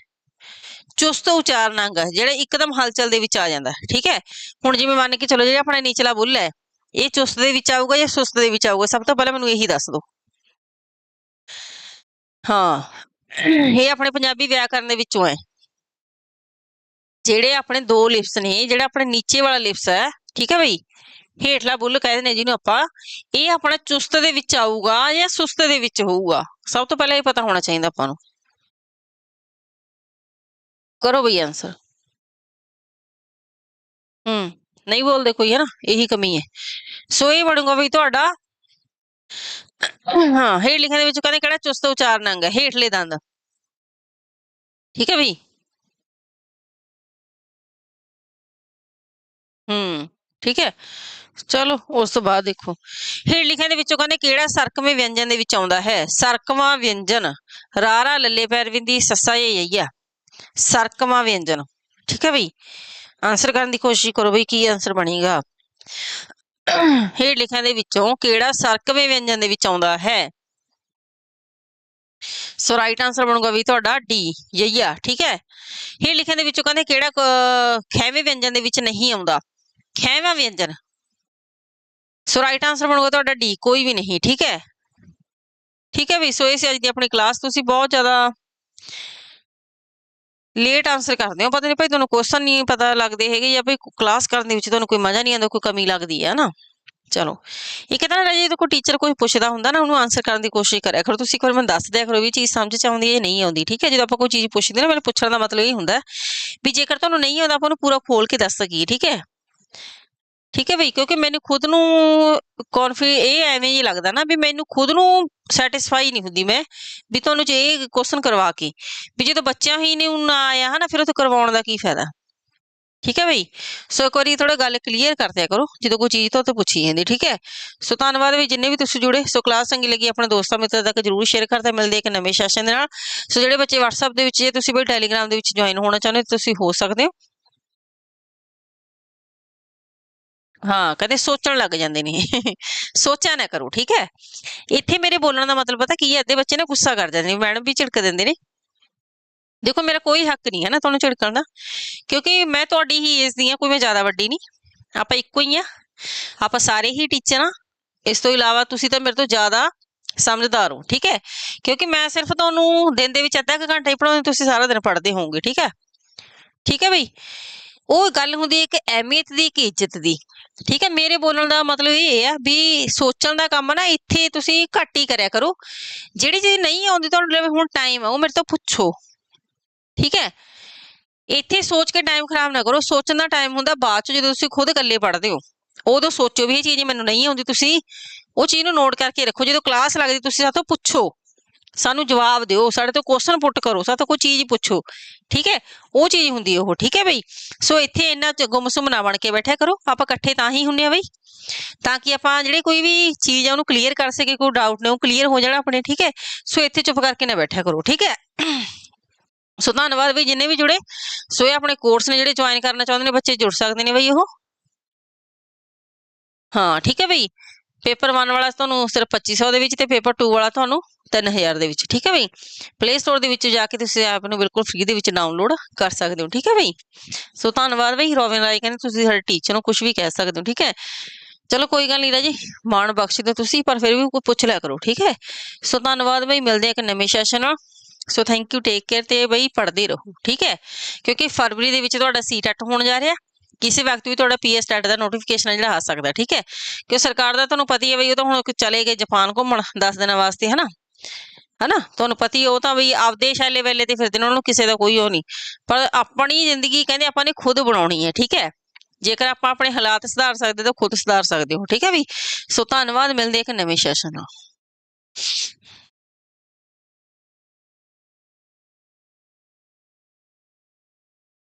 A: ਚੁਸਤ ਉਚਾਰਨ ਅੰਗ ਜਿਹੜਾ ਇੱਕਦਮ ਹਲਚਲ ਦੇ ਵਿੱਚ ਆ ਜਾਂਦਾ। ਹੈ, ਠੀਕ ਹੈ? ਹੁਣ ਜਿਵੇਂ ਮੰਨ ਕੇ ਚਲੋ ਜਿਹੜਾ ਆਪਣਾ ਨੀਚਲਾ ਬੁੱਲ ਹੈ ਇਹ ਚੁਸਤ ਦੇ ਵਿੱਚ ਆਊਗਾ ਜਾਂ ਸੁਸਤ ਦੇ ਵਿੱਚ ਆਊਗਾ? ਸਭ ਤੋਂ ਪਹਿਲਾਂ ਮੈਨੂੰ ਇਹੀ ਦੱਸ ਦਿਓ। ਹਾਂ। ਇਹ ਆਪਣੇ ਪੰਜਾਬੀ ਵਿਆਕਰਨ ਦੇ ਵਿੱਚੋਂ ਹੈ। ਜਿਹੜੇ ਆਪਣੇ ਦੋ ਲਿਪਸ ਨੇ ਜਿਹੜਾ ਆਪਣੇ ਨੀਚੇ ਵਾਲਾ ਲਿਪਸ ਹੈ ਠੀਕ ਹੈ ਬਈ? ਹੇਠਲਾ ਬੁੱਲ ਕਹਿੰਦੇ ਨੇ ਜਿਹਨੂੰ ਆਪਾਂ। ਇਹ ਆਪਣਾ ਚੁਸਤ ਦੇ ਵਿੱਚ ਆਊਗਾ ਜਾਂ ਸੁਸਤ ਦੇ ਵਿੱਚ ਹੋਊਗਾ? ਸਭ ਤੋਂ ਪਹਿਲਾਂ ਇਹ ਪਤਾ ਹੋਣਾ ਚਾਹੀਦਾ ਆਪਾਂ ਨੂੰ। ਕਰੋ ਬਈ ਆਨਸਰ ਹੂੰ, ਨਹੀਂ ਬੋਲਦੇ ਕੋਈ ਹੈ ਨਾ ਇਹੀ ਕਮੀ ਹੈ। ਸੋ ਇਹ ਬਣੂਗਾ ਬਈ ਤੁਹਾਡਾ। ਹਾਂ, ਹੇਠ ਲਿਖਣ ਦੇ ਵਿੱਚ ਕਹਿੰਦੇ ਕਿਹੜਾ ਚੁਸਤ ਉਚਾਰਨ ਅੰਗ ਹੈ? ਹੇਠਲੇ ਦੰਦ। ਠੀਕ ਹੈ ਬਈ? ਹੂੰ। ਠੀਕ ਹੈ? ਚਲੋ, ਉਸ ਤੋਂ ਬਾਅਦ ਦੇਖੋ। ਹੇਠ ਲਿਖਿਆਂ ਦੇ ਵਿੱਚੋਂ ਕਹਿੰਦੇ, ਕਿਹੜਾ ਸਰਕਮੇ ਵਿਅੰਜਨ ਦੇ ਵਿੱਚ ਆਉਂਦਾ ਹੈ? ਸਰਕਵਾਂ ਵਿਅੰਜਨ। ਰਾਰਾ ਲੱਲੇ ਪੈਰ ਬਿੰਦੀ ਸੱਸਾ ਯਈਆ। ਸਰਕਮਾ ਵਿਅੰਜਨ। ਠੀਕ ਹੈ ਬਈ? ਆਨਸਰ ਕਰਨ ਦੀ ਕੋਸ਼ਿਸ਼ ਕਰੋ ਬਈ, ਕੀ ਆਨਸਰ ਬਣੇਗਾ? ਹੇਠ ਲਿਖਿਆਂ ਦੇ ਵਿੱਚੋਂ ਕਿਹੜਾ ਸਰਕਮੇ ਵਿਅੰਜਨ ਦੇ ਵਿੱਚ ਆਉਂਦਾ ਹੈ? ਸੋ ਰਾਈਟ ਆਨਸਰ ਬਣੂਗਾ ਵੀ ਤੁਹਾਡਾ ਡੀ ਯਈਆ। ਠੀਕ ਹੈ? ਹੇਠ ਲਿਖਿਆਂ ਦੇ ਵਿੱਚੋਂ ਕਹਿੰਦੇ, ਕਿਹੜਾ ਕ- ਖੈਵੇਂ ਵਿਅੰਜਨ ਦੇ ਵਿੱਚ ਨਹੀਂ ਆਉਂਦਾ? ਖੈਵਾ ਵਿਅੰਜਨ ਸੋ ਰਾਈਟ ਆਨਸਰ ਬਣੂਗਾ ਤੁਹਾਡਾ ਡੀ ਕੋਈ ਵੀ ਨਹੀਂ, ਠੀਕ ਹੈ? ਠੀਕ ਹੈ ਵੀ ਸੋ ਇਹ ਸੀ ਅੱਜ ਦੀ ਆਪਣੀ ਕਲਾਸ ਤੁਸੀਂ ਬਹੁਤ ਜ਼ਿਆਦਾ ਲੇਟ ਆਨਸਰ ਕਰਦੇ ਹੋ। ਪਤਾ ਨਹੀਂ ਭਾਈ ਤੁਹਾਨੂੰ ਕੁਐਸਚਨ ਨਹੀਂ ਪਤਾ ਲੱਗਦੇ ਹੈਗੇ ਜਾਂ ਭਾਈ ਕਲਾਸ ਕਰਨ ਦੇ ਵਿੱਚ ਤੁਹਾਨੂੰ ਕੋਈ ਮਜ਼ਾ ਨਹੀਂ ਆਉਂਦਾ, ਕੋਈ ਕਮੀ ਲੱਗਦੀ ਹੈ ਨਾ ਚਲੋ, ਇੱਕ ਤਾਂ ਨਾ ਕੋਈ ਟੀਚਰ ਕੋਈ ਪੁੱਛਦਾ ਹੁੰਦਾ ਨਾ, ਉਹਨੂੰ ਆਨਸਰ ਕਰਨ ਦੀ ਕੋਸ਼ਿਸ਼ ਕਰਿਆ ਕਰੋ। ਤੁਸੀਂ ਇੱਕ ਵਾਰ ਮੈਨੂੰ ਦੱਸ ਦਿਆ ਕਰੋ ਵੀ ਚੀਜ਼ ਸਮਝ ਚ ਆਉਂਦੀ ਹੈ ਨਹੀਂ ਆਉਂਦੀ, ਠੀਕ ਹੈ? ਜਦੋਂ ਆਪਾਂ ਕੋਈ ਚੀਜ਼ ਪੁੱਛਦੇ ਨਾ, ਮੈਨੂੰ ਪੁੱਛਣ ਦਾ ਮਤਲਬ ਇਹ ਹੁੰਦਾ ਵੀ ਜੇਕਰ ਤੁਹਾਨੂੰ ਨਹੀਂ ਆਉਂਦਾ, ਆਪਾਂ ਉਹਨੂੰ ਪੂਰਾ ਖੋਲ ਕੇ ਦੱਸ ਸਕੀਏ, ਠੀਕ ਹੈ? ਠੀਕ ਹੈ ਬਈ, ਕਿਉਂਕਿ ਮੈਨੂੰ ਖੁਦ ਨੂੰ ਕੌਨਫੀ ਇਹ ਐਵੇਂ ਹੀ ਲੱਗਦਾ ਨਾ ਵੀ ਮੈਨੂੰ ਖੁਦ ਨੂੰ ਸੈਟੀਸਫਾਈ ਨਹੀਂ ਹੁੰਦੀ ਮੈਂ, ਵੀ ਤੁਹਾਨੂੰ ਜੇ ਇਹ ਕੁਐਸਚਨ ਕਰਵਾ ਕੇ, ਵੀ ਜਦੋਂ ਬੱਚਿਆਂ ਹੀ ਨਹੀਂ ਨਾ ਆਇਆ ਹਨਾ, ਫਿਰ ਉਹ ਕਰਵਾਉਣ ਦਾ ਕੀ ਫਾਇਦਾ? ਠੀਕ ਹੈ ਬਈ? ਸੋ ਇੱਕ ਵਾਰੀ ਥੋੜਾ ਗੱਲ ਕਲੀਅਰ ਕਰਦਿਆ ਕਰੋ, ਜਦੋਂ ਕੋਈ ਚੀਜ਼ ਤੋਂ ਤੇ ਪੁੱਛੀ ਜਾਂਦੀ, ਠੀਕ ਹੈ? ਸੋ ਧੰਨਵਾਦ ਵੀ ਜਿੰਨੇ ਵੀ ਤੁਸੀਂ ਜੁੜੇ, ਸੋ ਕਲਾਸ ਚੰਗੀ ਲੱਗੀ, ਆਪਣੇ ਦੋਸਤਾਂ ਮਿੱਤਰਾਂ ਤੱਕ ਜਰੂਰ ਸ਼ੇਅਰ ਕਰਦਾ ਮਿਲਦੇ ਇੱਕ ਨਵੇਂ ਸੈਸ਼ਨ ਦੇ ਨਾਲ। ਸੋ ਜਿਹੜੇ ਬੱਚੇ WhatsApp ਦੇ ਵਿੱਚ ਜੇ ਤੁਸੀਂ ਬਈ Telegram ਦੇ ਵਿੱਚ ਜੁਆਇਨ ਹੋਣਾ ਚਾਹੁੰਦੇ ਹੋ, ਤੁਸੀਂ ਹੋ ਸਕਦੇ ਹੋ। ਹਾਂ, ਕਦੇ ਸੋਚਣ ਲੱਗ ਜਾਂਦੇ ਨੇ। ਸੋਚਿਆ ਨਾ ਕਰੋ, ਠੀਕ ਹੈ? ਇੱਥੇ ਮੇਰੇ ਬੋਲਣ ਦਾ ਮਤਲਬ ਪਤਾ ਕੀ ਹੈ? ਅੱਧੇ ਬੱਚੇ ਨਾ ਗੁੱਸਾ ਕਰ ਜਾਂਦੇ ਨੇ, ਮੈਡਮ ਵੀ ਝਿੜਕ ਦਿੰਦੇ ਨੇ। ਦੇਖੋ, ਮੇਰਾ ਕੋਈ ਹੱਕ ਨਹੀਂ ਹੈ ਨਾ ਤੁਹਾਨੂੰ ਝਿੜਕਣ ਦਾ, ਕਿਉਂਕਿ ਮੈਂ ਤੁਹਾਡੀ ਹੀ ਏਜ ਦੀ ਆ ਕੋਈ ਮੈਂ ਜ਼ਿਆਦਾ ਵੱਡੀ ਨਹੀਂ। ਆਪਾਂ ਇੱਕੋ ਹੀ ਆ ਆਪਾਂ ਸਾਰੇ ਹੀ ਟੀਚਰ ਆ ਇਸ ਤੋਂ ਇਲਾਵਾ ਤੁਸੀਂ ਤਾਂ ਮੇਰੇ ਤੋਂ ਜ਼ਿਆਦਾ ਸਮਝਦਾਰ ਹੋ, ਠੀਕ ਹੈ? ਕਿਉਂਕਿ ਮੈਂ ਸਿਰਫ ਤੁਹਾਨੂੰ ਦਿਨ ਦੇ ਵਿੱਚ ਅੱਧਾ ਕੁ ਘੰਟਾ ਹੀ ਪੜਾਉਂਦੀ ਤੁਸੀਂ ਸਾਰਾ ਦਿਨ ਪੜ੍ਹਦੇ ਹੋਵੋਗੇ, ਠੀਕ ਹੈ? ਠੀਕ ਹੈ ਬਈ? ਉਹ ਗੱਲ ਹੁੰਦੀ ਹੈ ਇੱਕ ਅਹਿਮੀਅਤ ਦੀ, ਇੱਕ ਇੱਜ਼ਤ ਦੀ। ਠੀਕ ਹੈ, ਮੇਰੇ ਬੋਲਣ ਦਾ ਮਤਲਬ ਇਹ ਆ ਵੀ ਸੋਚਣ ਦਾ ਕੰਮ ਨਾ ਇੱਥੇ ਤੁਸੀਂ ਘੱਟ ਹੀ ਕਰਿਆ ਕਰੋ। ਜਿਹੜੀ ਚੀਜ਼ ਨਹੀਂ ਆਉਂਦੀ ਤੁਹਾਨੂੰ ਜਿਵੇਂ ਹੁਣ ਟਾਈਮ ਆ, ਉਹ ਮੇਰੇ ਤੋਂ ਪੁੱਛੋ। ਠੀਕ ਹੈ, ਇੱਥੇ ਸੋਚ ਕੇ ਟਾਈਮ ਖਰਾਬ ਨਾ ਕਰੋ। ਸੋਚਣ ਦਾ ਟਾਈਮ ਹੁੰਦਾ ਬਾਅਦ ਚ ਜਦੋਂ ਤੁਸੀਂ ਖੁਦ ਇਕੱਲੇ ਪੜ੍ਹਦੇ ਹੋ। ਉਦੋਂ ਸੋਚੋ ਵੀ ਇਹ ਚੀਜ਼ ਮੈਨੂੰ ਨਹੀਂ ਆਉਂਦੀ, ਤੁਸੀਂ ਉਹ ਚੀਜ਼ ਨੂੰ ਨੋਟ ਕਰਕੇ ਰੱਖੋ। ਜਦੋਂ ਕਲਾਸ ਲੱਗਦੀ, ਤੁਸੀਂ ਸਾਤੋਂ ਪੁੱਛੋ। ਸਾਨੂੰ ਜਵਾਬ ਦਿਓ, ਸਾਡੇ ਤੋਂ ਕੁਐਸਚਨ ਪੁੱਟ ਕਰੋ ਸਾਤੋਂ ਕੋਈ ਚੀਜ਼ ਪੁੱਛੋ। ਠੀਕ ਹੈ? ਉਹ ਚੀਜ਼ ਹੁੰਦੀ ਉਹ, ਠੀਕ ਹੈ ਬਈ? ਸੋ ਇੱਥੇ ਇੰਨਾ ਗੁੰਮਸੁਮ ਨਾ ਬਣ ਕੇ ਬੈਠਿਆ ਕਰੋ, ਆਪਾਂ ਇਕੱਠੇ ਤਾਂ ਹੀ ਹੁੰਨੇ ਆ ਬਈ। ਤਾਂ ਕਿ ਆਪਾਂ ਜਿਹੜੇ ਕੋਈ ਵੀ ਚੀਜ਼ ਆ ਉਹਨੂੰ ਕਲੀਅਰ ਕਰ ਸਕੇ ਕੋਈ ਡਾਊਟ ਨੇ, ਉਹ ਕਲੀਅਰ ਹੋ ਜਾਣਾ ਆਪਣੇ, ਠੀਕ ਹੈ? ਸੋ ਇੱਥੇ ਚੁੱਪ ਕਰਕੇ ਨਾ ਬੈਠਿਆ ਕਰੋ, ਠੀਕ ਹੈ? ਸੋ ਧੰਨਵਾਦ ਬਈ ਜਿੰਨੇ ਵੀ ਜੁੜੇ। ਸੋ ਇਹ ਆਪਣੇ ਕੋਰਸ ਨੇ ਜਿਹੜੇ ਜੁਆਇਨ ਕਰਨਾ ਚਾਹੁੰਦੇ ਨੇ, ਬੱਚੇ ਜੁੜ ਸਕਦੇ ਨੇ ਬਈ ਉਹ। ਹਾਂ, ਠੀਕ ਹੈ ਬਈ? ਪੇਪਰ 1 ਵਾਲਾ ਤੁਹਾਨੂੰ ਸਿਰਫ 2500 ਦੇ ਵਿੱਚ ਤੇ ਪੇਪਰ 2 ਵਾਲਾ ਤੁਹਾਨੂੰ 3000 ਦੇ ਵਿੱਚ, ਠੀਕ ਹੈ ਬਈ? ਪਲੇ ਸਟੋਰ ਦੇ ਵਿੱਚ ਜਾ ਕੇ ਤੁਸੀਂ ਐਪ ਨੂੰ ਬਿਲਕੁਲ ਫ੍ਰੀ ਦੇ ਵਿੱਚ ਡਾਊਨਲੋਡ ਕਰ ਸਕਦੇ ਹੋ, ਠੀਕ ਹੈ ਬਈ? ਸੋ ਧੰਨਵਾਦ ਬਈ ਰੋਵਿਨ ਰਾਏ ਕਹਿੰਦੇ ਤੁਸੀਂ ਸਾਡੇ ਟੀਚਰ ਨੂੰ ਕੁਝ ਵੀ ਕਹਿ ਸਕਦੇ ਹੋ, ਠੀਕ ਹੈ? ਚਲੋ ਕੋਈ ਗੱਲ ਨਹੀਂ ਰਾਜੀ, ਮਾਣ ਬਖਸ਼ ਦਿਓ ਤੁਸੀਂ, ਪਰ ਫਿਰ ਵੀ ਕੋਈ ਪੁੱਛ ਲਿਆ ਕਰੋ, ਠੀਕ ਹੈ? ਸੋ ਧੰਨਵਾਦ ਬਈ, ਮਿਲਦੇ ਆ ਇੱਕ ਨਵੇਂ ਸੈਸ਼ਨ ਨਾਲ। So thank you take care ਤੇ ਬਈ, ਪੜ੍ਹਦੇ ਰਹੋ, ਠੀਕ ਹੈ? ਕਿਉਂਕਿ ਫਰਵਰੀ ਦੇ ਵਿੱਚ ਤੁਹਾਡਾ ਸੀ ਟੈਟ ਹੋਣ ਜਾ ਰਿਹਾ। ਕਿਸੇ ਵਕਤ ਵੀ ਤੁਹਾਡਾ ਪੀਐਸ ਟੈਟ ਦਾ ਨੋਟੀਫਿਕੇਸ਼ਨ ਜਿਹੜਾ ਆ ਸਕਦਾ, ਠੀਕ ਹੈ? ਕਿ ਸਰਕਾਰ ਦਾ ਤੁਹਾਨੂੰ ਪਤਾ ਹੀ ਹੈ ਬਈ, ਉਹ ਤਾਂ ਹੁਣ ਚਲੇ ਗਏ ਜਾਪਾਨ ਘੁੰਮਣ 10 ਦਿਨਾਂ ਵਾਸਤੇ, ਹਨਾ? ਹਨਾ? ਤੁਹਾਨੂੰ ਪਤੀ ਉਹ ਤਾਂ ਵੀ ਆਪਦੇ ਸ਼ੈਲੇ ਵੇਲੇ ਤੇ ਫਿਰਦੇ ਨੇ, ਉਹਨਾਂ ਨੂੰ ਕਿਸੇ ਦਾ ਕੋਈ ਉਹ ਨਹੀਂ। ਪਰ ਆਪਣੀ ਜ਼ਿੰਦਗੀ ਕਹਿੰਦੇ ਆਪਾਂ ਨੇ ਖੁਦ ਬਣਾਉਣੀ ਹੈ, ਠੀਕ ਹੈ? ਜੇਕਰ ਆਪਾਂ ਆਪਣੇ ਹਾਲਾਤ ਸੁਧਾਰ ਸਕਦੇ ਤਾਂ ਖੁਦ ਸੁਧਾਰ ਸਕਦੇ ਹੋ, ਠੀਕ ਹੈ ਵੀ? ਸੋ ਧੰਨਵਾਦ, ਮਿਲਦੇ ਇੱਕ ਨਵੇਂ ਸੈਸ਼ਨ ਨਾਲ।